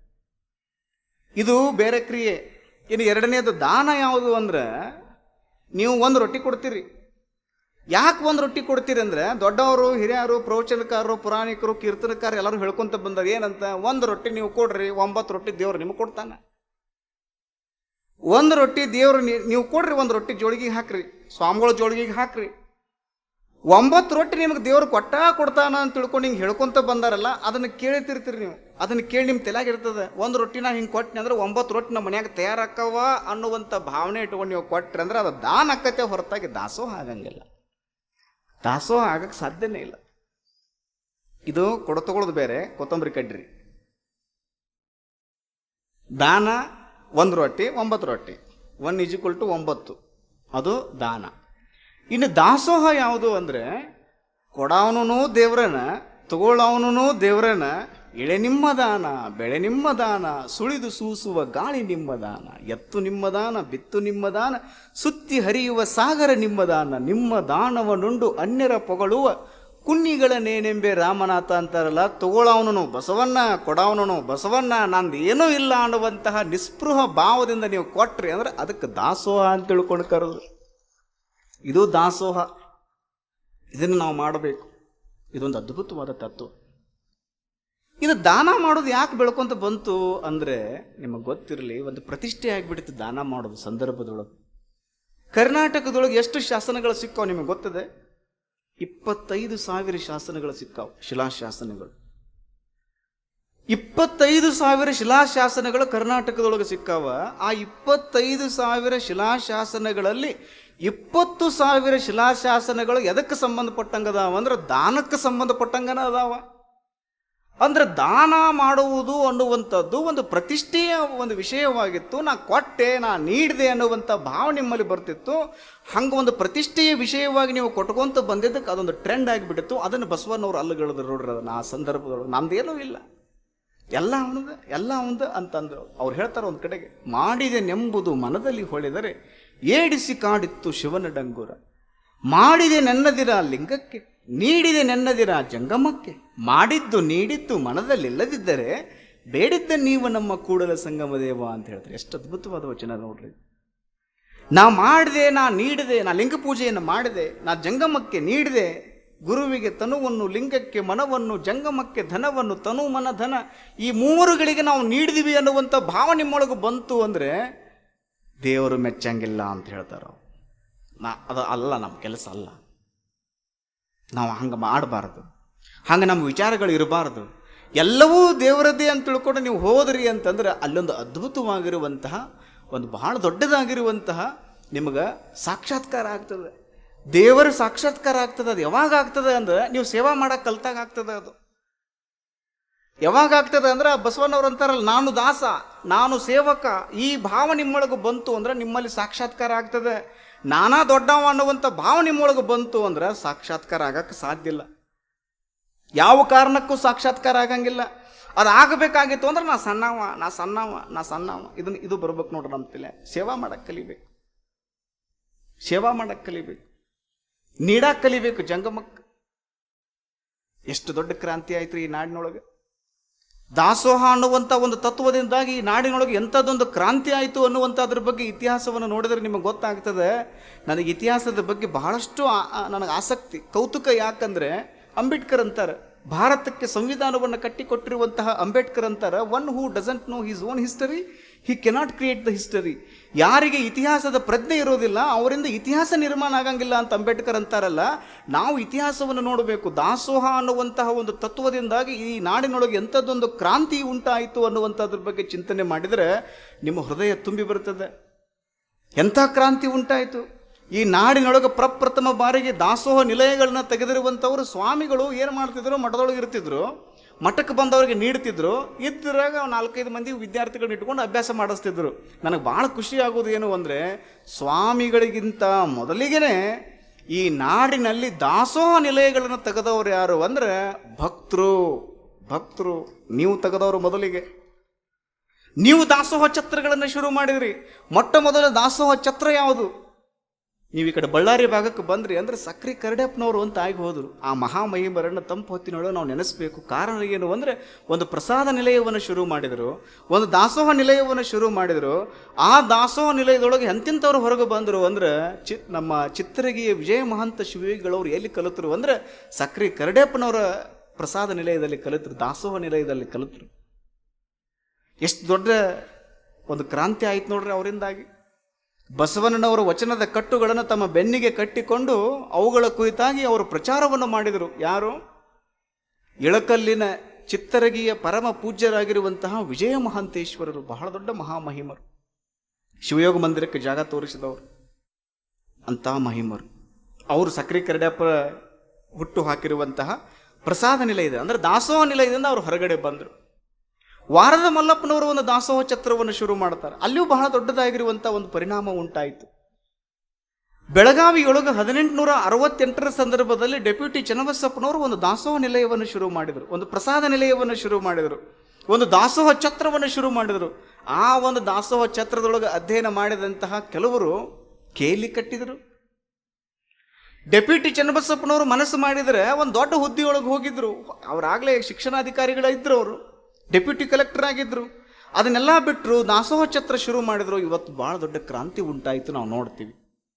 ಇದು ಬೇರೆ ಕ್ರಿಯೆ. ಇನ್ನು ಎರಡನೇದು ದಾನ ಯಾವುದು ಅಂದ್ರೆ, ನೀವು ಒಂದು ರೊಟ್ಟಿ ಕೊಡ್ತೀರಿ. ಯಾಕೆ ಒಂದು ರೊಟ್ಟಿ ಕೊಡ್ತೀರಿ ಅಂದ್ರೆ, ದೊಡ್ಡವರು, ಹಿರಿಯರು, ಪ್ರವಚನಕಾರರು, ಪುರಾಣಿಕರು ಕೀರ್ತನಕಾರರು ಎಲ್ಲರೂ ಹೇಳ್ಕೊಂತ ಬಂದಾರ ಏನಂತ, ಒಂದು ರೊಟ್ಟಿ ನೀವು ಕೊಡ್ರಿ, ಒಂಬತ್ತು ರೊಟ್ಟಿ ದೇವ್ರು ನಿಮಗೆ ಕೊಡ್ತಾನೆ. ಒಂದು ರೊಟ್ಟಿ ದೇವ್ರು ನೀವು ಕೊಡ್ರಿ, ಒಂದು ರೊಟ್ಟಿ ಜೋಳಿಗೆ ಹಾಕ್ರಿ. ಸ್ವಾಮಿಗಳ ಜೋಳಿಗೆ ಹಾಕ್ರಿ. ಒಂಬತ್ತು ರೊಟ್ಟಿ ನಿಮಗೆ ದೇವ್ರು ಕೊಟ್ಟ ಕೊಡ್ತಾನ ಅಂತ ತಿಳ್ಕೊಂಡು ಹಿಂಗೆ ಹೇಳ್ಕೊಂತ ಬಂದಾರಲ್ಲ, ಅದನ್ನು ಕೇಳ್ತಿರ್ತೀರಿ ನೀವು. ಅದನ್ನು ಕೇಳಿ ನಿಮ್ಮ ತಲೆಯಾಗಿರ್ತದೆ ಒಂದು ರೊಟ್ಟಿನ ಹಿಂಗೆ ಕೊಟ್ಟಿನಿ ಅಂದ್ರೆ ಒಂಬತ್ತು ರೊಟ್ಟಿ ನಮ್ಮ ಮನ್ಯಾಗ ತಯಾರಾಕವ ಅನ್ನುವಂಥ ಭಾವನೆ ಇಟ್ಕೊಂಡು ನೀವು ಕೊಟ್ರಿ ಅಂದ್ರೆ ಅದು ದಾನ ಆಕತ್ತೆ ಹೊರತಾಗಿ ದಾಸೋಹ ಆಗಂಗಿಲ್ಲ. ದಾಸೋಹ ಆಗಕ್ಕೆ ಸಾಧ್ಯನೇ ಇಲ್ಲ. ಇದು ಕೊಡ ತಗೊಳ್ಳೋದು ಬೇರೆ, ಕೊತ್ತಂಬರಿ ಕಡ್ರಿ. ದಾನ ಒಂದು ರೊಟ್ಟಿ, ಒಂಬತ್ತು ರೊಟ್ಟಿ. ಒನ್ ಈಜ್ವಲ್ ಟು ಒಂಬತ್ತು. ಅದು ದಾನ. ಇನ್ನು ದಾಸೋಹ ಯಾವುದು ಅಂದರೆ, ಕೊಡವನು ದೇವ್ರನ, ತಗೊಳ್ಳವನು ದೇವ್ರನ, ಎಳೆ ನಿಮ್ಮ ದಾನ, ಬೆಳೆ ನಿಮ್ಮ ದಾನ, ಸುಳಿದು ಸೂಸುವ ಗಾಳಿ ನಿಮ್ಮ ದಾನ, ಎತ್ತು ನಿಮ್ಮ ದಾನ, ಬಿತ್ತು ನಿಮ್ಮ ದಾನ, ಸುತ್ತಿ ಹರಿಯುವ ಸಾಗರ ನಿಮ್ಮ ದಾನ, ನಿಮ್ಮ ದಾನವನುಂಡು ಅನ್ಯರ ಪೊಗಳುವ ಕುನ್ನಿಗಳ ನೇನೆಂಬೆ ರಾಮನಾಥ ಅಂತಾರಲ್ಲ ತಗೊಳ್ಳವನು ಬಸವಣ್ಣ ಕೊಡವನು ಬಸವಣ್ಣ ನಂದು ಏನೂ ಇಲ್ಲ ಅನ್ನುವಂತಹ ನಿಸ್ಪೃಹ ಭಾವದಿಂದ ನೀವು ಕೊಟ್ರಿ ಅಂದ್ರೆ ಅದಕ್ಕೆ ದಾಸೋಹ ಅಂತ ತಿಳ್ಕೊಂಡು ಕರೆದು. ಇದು ದಾಸೋಹ. ಇದನ್ನು ನಾವು ಮಾಡಬೇಕು. ಇದೊಂದು ಅದ್ಭುತವಾದ ತತ್ವ. ಇದು ದಾನ ಮಾಡೋದು ಯಾಕೆ ಬೆಳ್ಕೊಂತ ಬಂತು ಅಂದರೆ ನಿಮಗೆ ಗೊತ್ತಿರಲಿ, ಒಂದು ಪ್ರತಿಷ್ಠೆ ಆಗಿಬಿಡುತ್ತೆ ದಾನ ಮಾಡೋದು ಸಂದರ್ಭದೊಳಗೆ. ಕರ್ನಾಟಕದೊಳಗೆ ಎಷ್ಟು ಶಾಸನಗಳು ಸಿಕ್ಕೋ ನಿಮಗೆ ಗೊತ್ತದೆ? ಇಪ್ಪತ್ತೈದು ಸಾವಿರ ಶಾಸನಗಳು ಸಿಕ್ಕಾವು, ಶಿಲಾಶಾಸನಗಳು. ಇಪ್ಪತ್ತೈದು ಸಾವಿರ ಶಿಲಾಶಾಸನಗಳು ಕರ್ನಾಟಕದೊಳಗೆ ಸಿಕ್ಕಾವ. ಆ ಇಪ್ಪತ್ತೈದು ಸಾವಿರ ಶಿಲಾಶಾಸನಗಳಲ್ಲಿ ಇಪ್ಪತ್ತು ಸಾವಿರ ಶಿಲಾಶಾಸನಗಳು ಎದಕ್ಕೆ ಸಂಬಂಧಪಟ್ಟಂಗದಾವ? ಅಂದ್ರೆ ದಾನಕ್ಕೆ ಸಂಬಂಧಪಟ್ಟಂಗನ ಅದಾವ. ಅಂದ್ರೆ ದಾನ ಮಾಡುವುದು ಅನ್ನುವಂಥದ್ದು ಒಂದು ಪ್ರತಿಷ್ಠೆಯ ಒಂದು ವಿಷಯವಾಗಿತ್ತು. ನಾ ಕೊಟ್ಟೆ, ನಾ ನೀಡಿದೆ ಅನ್ನುವಂಥ ಭಾವ ನಿಮ್ಮಲ್ಲಿ ಬರ್ತಿತ್ತು. ಹಂಗೆ ಒಂದು ಪ್ರತಿಷ್ಠೆಯ ವಿಷಯವಾಗಿ ನೀವು ಕೊಟ್ಕೊಂತ ಬಂದಿದ್ದಕ್ಕೆ ಅದೊಂದು ಟ್ರೆಂಡ್ ಆಗಿಬಿಟ್ಟಿತ್ತು. ಅದನ್ನು ಬಸವನವ್ರು ಅಲ್ಲಿಗಳಿದ್ರು ನೋಡ್ರಿ ಅದನ್ನ. ಆ ಸಂದರ್ಭದೊಳಗೆ ನಮ್ದೇನೂ ಇಲ್ಲ. ಎಲ್ಲ ಅವನದ ಎಲ್ಲ ಅವನದ ಅಂತಂದ್ರು ಅವ್ರು ಹೇಳ್ತಾರೆ ಒಂದು ಕಡೆಗೆ, ಮಾಡಿದೆ ನೆಂಬುದು ಮನದಲ್ಲಿ ಹೊಳೆದರೆ ಏಡಿಸಿ ಕಾಡಿತ್ತು ಶಿವನ ಡಂಗೂರ. ಮಾಡಿದೆ ನೆನ್ನದಿರ ಲಿಂಗಕ್ಕೆ, ನೀಡಿದೆ ನೆನ್ನದಿರ ಜಂಗಮಕ್ಕೆ. ಮಾಡಿದ್ದು ನೀಡಿದ್ದು ಮನದಲ್ಲಿಲ್ಲದಿದ್ದರೆ ಬೇಡಿದ್ದ ನೀವು ನಮ್ಮ ಕೂಡಲ ಸಂಗಮ ದೇವ ಅಂತ ಹೇಳ್ತಾರೆ. ಎಷ್ಟು ಅದ್ಭುತವಾದ ವಚನ ನೋಡ್ರಿ. ನಾ ಮಾಡಿದೆ, ನಾ ನೀಡಿದೆ, ನಾ ಲಿಂಗ ಪೂಜೆಯನ್ನು ಮಾಡಿದೆ, ನಾ ಜಂಗಮಕ್ಕೆ ನೀಡಿದೆ, ಗುರುವಿಗೆ ತನುವನ್ನು, ಲಿಂಗಕ್ಕೆ ಮನವನ್ನು, ಜಂಗಮಕ್ಕೆ ಧನವನ್ನು, ತನು ಮನ ಧನ, ಈ ಮೂವರುಗಳಿಗೆ ನಾವು ನೀಡಿದೀವಿ ಅನ್ನುವಂಥ ಭಾವ ನಿಮ್ಮೊಳಗೆ ಬಂತು ಅಂದರೆ ದೇವರು ಮೆಚ್ಚಂಗಿಲ್ಲ ಅಂತ ಹೇಳ್ತಾರೆ. ನಾ, ಅದು ಅಲ್ಲ ನಮ್ಮ ಕೆಲಸ ಅಲ್ಲ. ನಾವು ಹಂಗೆ ಮಾಡಬಾರ್ದು. ಹಂಗೆ ನಮ್ಮ ವಿಚಾರಗಳು ಇರಬಾರ್ದು. ಎಲ್ಲವೂ ದೇವರದ್ದೇ ಅಂತ ತಿಳ್ಕೊಂಡು ನೀವು ಹೋದ್ರಿ ಅಂತಂದ್ರೆ ಅಲ್ಲೊಂದು ಅದ್ಭುತವಾಗಿರುವಂತಹ, ಒಂದು ಬಹಳ ದೊಡ್ಡದಾಗಿರುವಂತಹ ನಿಮಗೆ ಸಾಕ್ಷಾತ್ಕಾರ ಆಗ್ತದೆ. ದೇವರ ಸಾಕ್ಷಾತ್ಕಾರ ಆಗ್ತದೆ. ಅದು ಯಾವಾಗ ಆಗ್ತದೆ ಅಂದ್ರೆ ನೀವು ಸೇವಾ ಮಾಡಕ್ಕೆ ಕಲ್ತಾಗ ಆಗ್ತದೆ ಅದು. ಯಾವಾಗ ಆಗ್ತದೆ ಅಂದ್ರೆ ಬಸವಣ್ಣವ್ರು ಅಂತಾರಲ್ಲ, ನಾನು ದಾಸ, ನಾನು ಸೇವಕ, ಈ ಭಾವ ನಿಮ್ಮೊಳಗೆ ಬಂತು ಅಂದ್ರೆ ನಿಮ್ಮಲ್ಲಿ ಸಾಕ್ಷಾತ್ಕಾರ ಆಗ್ತದೆ. ನಾನಾ ದೊಡ್ಡವ ಅನ್ನುವಂಥ ಭಾವ ನಿಮ್ಮೊಳಗೆ ಬಂತು ಅಂದ್ರೆ ಸಾಕ್ಷಾತ್ಕಾರ ಆಗಕ್ಕೆ ಸಾಧ್ಯ ಇಲ್ಲ. ಯಾವ ಕಾರಣಕ್ಕೂ ಸಾಕ್ಷಾತ್ಕಾರ ಆಗಂಗಿಲ್ಲ. ಅದು ಆಗಬೇಕಾಗಿತ್ತು ಅಂದ್ರೆ ನಾ ಸಣ್ಣವ ನಾ ಸಣ್ಣವ ನಾ ಸಣ್ಣವ. ಇದನ್ನು ಇದು ಬರ್ಬೇಕು ನೋಡ್ರಿ ನಮ್ಮ ಸೇವಾ ಮಾಡಕ್ಕೆ ಕಲಿಬೇಕು. ಸೇವಾ ಮಾಡಕ್ಕೆ ಕಲಿಬೇಕು. ನೀಡಾಕ್ ಕಲಿಬೇಕು ಜಂಗಮಕ್ಕೆ ಎಷ್ಟು ದೊಡ್ಡ ಕ್ರಾಂತಿ ಆಯ್ತು ಈ ನಾಡಿನೊಳಗೆ. ದಾಸೋಹ ಅನ್ನುವಂಥ ಒಂದು ತತ್ವದಿಂದಾಗಿ ಈ ನಾಡಿನೊಳಗೆ ಎಂಥದ್ದೊಂದು ಕ್ರಾಂತಿ ಆಯಿತು ಅನ್ನುವಂಥದ್ರ ಬಗ್ಗೆ ಇತಿಹಾಸವನ್ನು ನೋಡಿದ್ರೆ ನಿಮಗೆ ಗೊತ್ತಾಗ್ತದೆ. ನನಗೆ ಇತಿಹಾಸದ ಬಗ್ಗೆ ಬಹಳಷ್ಟು ನನಗೆ ಆಸಕ್ತಿ. ಕೌತುಕ ಯಾಕಂದ್ರೆ ಅಂಬೇಡ್ಕರ್ ಅಂತಾರೆ. ಭಾರತಕ್ಕೆ ಸಂವಿಧಾನವನ್ನು ಕಟ್ಟಿಕೊಟ್ಟಿರುವಂತಹ ಅಂಬೇಡ್ಕರ್ ಅಂತಾರೆ one who doesn't know his own history he cannot create the history ಯಾರಿಗೆ ಇತಿಹಾಸದ ಪ್ರಜ್ಞೆ ಇರೋದಿಲ್ಲ, ಅವರಿಂದ ಇತಿಹಾಸ ನಿರ್ಮಾಣ ಆಗಂಗಿಲ್ಲ ಅಂತ ಅಂಬೇಡ್ಕರ್ ಅಂತಾರಲ್ಲ, ನಾವು ಇತಿಹಾಸವನ್ನು ನೋಡಬೇಕು. ದಾಸೋಹ ಅನ್ನುವಂತಹ ಒಂದು ತತ್ವದಿಂದಾಗಿ ಈ ನಾಡಿನೊಳಗೆ ಎಂಥದ್ದೊಂದು ಕ್ರಾಂತಿ ಉಂಟಾಯಿತು ಅನ್ನುವಂಥದ್ರ ಬಗ್ಗೆ ಚಿಂತನೆ ಮಾಡಿದರೆ ನಿಮ್ಮ ಹೃದಯ ತುಂಬಿ ಬರುತ್ತದೆ. ಎಂಥ ಕ್ರಾಂತಿ ಉಂಟಾಯಿತು? ಈ ನಾಡಿನೊಳಗೆ ಪ್ರಪ್ರಥಮ ಬಾರಿಗೆ ದಾಸೋಹ ನಿಲಯಗಳನ್ನ ತೆಗೆದಿರುವಂಥವರು ಸ್ವಾಮಿಗಳು ಏನು ಮಾಡ್ತಿದ್ರು? ಮಠದೊಳಗೆ ಇರ್ತಿದ್ರು. ಮಠಕ್ಕೆ ಬಂದವರಿಗೆ ನೀಡ್ತಿದ್ರು. ಇದ್ರಾಗ ನಾಲ್ಕೈದು ಮಂದಿ ವಿದ್ಯಾರ್ಥಿಗಳನ್ನ ಇಟ್ಕೊಂಡು ಅಭ್ಯಾಸ ಮಾಡಿಸ್ತಿದ್ರು. ನನಗೆ ಭಾಳ ಖುಷಿ ಆಗೋದು ಏನು ಅಂದರೆ, ಸ್ವಾಮಿಗಳಿಗಿಂತ ಮೊದಲಿಗೆ ಈ ನಾಡಿನಲ್ಲಿ ದಾಸೋಹ ನಿಲಯಗಳನ್ನು ತೆಗೆದವರು ಯಾರು ಅಂದರೆ ಭಕ್ತರು ಭಕ್ತರು ನೀವು ತೆಗೆದವರು ಮೊದಲಿಗೆ. ನೀವು ದಾಸೋಹ ಛತ್ರಗಳನ್ನು ಶುರು ಮಾಡಿದ್ರಿ. ಮೊಟ್ಟ ಮೊದಲ ದಾಸೋಹ ಛತ್ರ ಯಾವುದು? ನೀವು ಈ ಕಡೆ ಬಳ್ಳಾರಿ ಭಾಗಕ್ಕೆ ಬಂದ್ರಿ ಅಂದ್ರೆ ಸಕ್ರಿ ಕರಡಪ್ಪನವರು ಅಂತ ಆಗಿ ಹೋದ್ರು. ಆ ಮಹಾಮಹಿಮರನ್ನು ತಂಪು ಹೊತ್ತಿನೊಳಗೆ ನಾವು ನೆನೆಸಬೇಕು. ಕಾರಣ ಏನು ಅಂದ್ರೆ ಒಂದು ಪ್ರಸಾದ ನಿಲಯವನ್ನು ಶುರು ಮಾಡಿದರು. ಒಂದು ದಾಸೋಹ ನಿಲಯವನ್ನು ಶುರು ಮಾಡಿದರು. ಆ ದಾಸೋಹ ನಿಲಯದೊಳಗೆ ಎಂತಿಂಥವ್ರು ಹೊರಗೆ ಬಂದರು ಅಂದ್ರೆ ಚಿ ನಮ್ಮ ಚಿತ್ರಗಿಯ ವಿಜಯ ಮಹಂತ ಶಿವಿಗಳವರು ಎಲ್ಲಿ ಕಲಿತರು ಅಂದ್ರೆ ಸಕ್ರಿ ಕರಡಪ್ಪನವರ ಪ್ರಸಾದ ನಿಲಯದಲ್ಲಿ ಕಲಿತರು, ದಾಸೋಹ ನಿಲಯದಲ್ಲಿ ಕಲಿತರು. ಎಷ್ಟು ದೊಡ್ಡ ಒಂದು ಕ್ರಾಂತಿ ಆಯ್ತು ನೋಡ್ರಿ ಅವರಿಂದಾಗಿ. ಬಸವಣ್ಣನವರ ವಚನದ ಕಟ್ಟುಗಳನ್ನು ತಮ್ಮ ಬೆನ್ನಿಗೆ ಕಟ್ಟಿಕೊಂಡು ಅವುಗಳ ಕುರಿತಾಗಿ ಅವರು ಪ್ರಚಾರವನ್ನು ಮಾಡಿದರು. ಯಾರು? ಇಳಕಲ್ಲಿನ ಚಿತ್ತರಗಿಯ ಪರಮ ಪೂಜ್ಯರಾಗಿರುವಂತಹ ವಿಜಯ ಮಹಾಂತೇಶ್ವರರು, ಬಹಳ ದೊಡ್ಡ ಮಹಾಮಹಿಮರು. ಶಿವಯೋಗ ಮಂದಿರಕ್ಕೆ ಜಾಗ ತೋರಿಸಿದವರು ಅಂತಹ ಮಹಿಮರು. ಅವರು ಸಕ್ರಿ ಕರಡಪ್ಪ ಹುಟ್ಟು ಹಾಕಿರುವಂತಹ ಪ್ರಸಾದ ಇದೆ ಅಂದ್ರೆ ದಾಸೋಹ ನಿಲಯದಿಂದ ಅವರು ಹೊರಗಡೆ ಬಂದರು. ವಾರದ ಮಲ್ಲಪ್ಪನವರು ಒಂದು ದಾಸೋಹ ಛತ್ರವನ್ನು ಶುರು ಮಾಡ್ತಾರೆ. ಅಲ್ಲಿಯೂ ಬಹಳ ದೊಡ್ಡದಾಗಿರುವಂಥ ಒಂದು ಪರಿಣಾಮ ಉಂಟಾಯಿತು. ಬೆಳಗಾವಿಯೊಳಗೆ ಹದಿನೆಂಟುನೂರ ಅರವತ್ತೆಂಟರ ಸಂದರ್ಭದಲ್ಲಿ ಡೆಪ್ಯೂಟಿ ಚನ್ನಬಸಪ್ಪನವರು ಒಂದು ದಾಸೋಹ ನಿಲಯವನ್ನು ಶುರು ಮಾಡಿದರು. ಒಂದು ಪ್ರಸಾದ ನಿಲಯವನ್ನು ಶುರು ಮಾಡಿದರು. ಒಂದು ದಾಸೋಹ ಛತ್ರವನ್ನು ಶುರು ಮಾಡಿದರು. ಆ ಒಂದು ದಾಸೋಹ ಛತ್ರದೊಳಗೆ ಅಧ್ಯಯನ ಮಾಡಿದಂತಹ ಕೆಲವರು ಕೇಲಿ ಕಟ್ಟಿದರು. ಡೆಪ್ಯೂಟಿ ಚನ್ನಬಸಪ್ಪನವರು ಮನಸ್ಸು ಮಾಡಿದರೆ ಒಂದು ದೊಡ್ಡ ಹುದ್ದೆಯೊಳಗೆ ಹೋಗಿದ್ರು. ಅವರಾಗಲೇ ಶಿಕ್ಷಣಾಧಿಕಾರಿಗಳ ಇದ್ದರು ಅವರು. ಡೆಪ್ಯೂಟಿ ಕಲೆಕ್ಟರ್ ಆಗಿದ್ರು. ಅದನ್ನೆಲ್ಲ ಬಿಟ್ಟರು ದಾಸೋಹ ಛತ್ರ ಶುರು ಮಾಡಿದ್ರು. ಇವತ್ತು ಭಾಳ ದೊಡ್ಡ ಕ್ರಾಂತಿ ಉಂಟಾಯಿತು ನಾವು ನೋಡ್ತೀವಿ.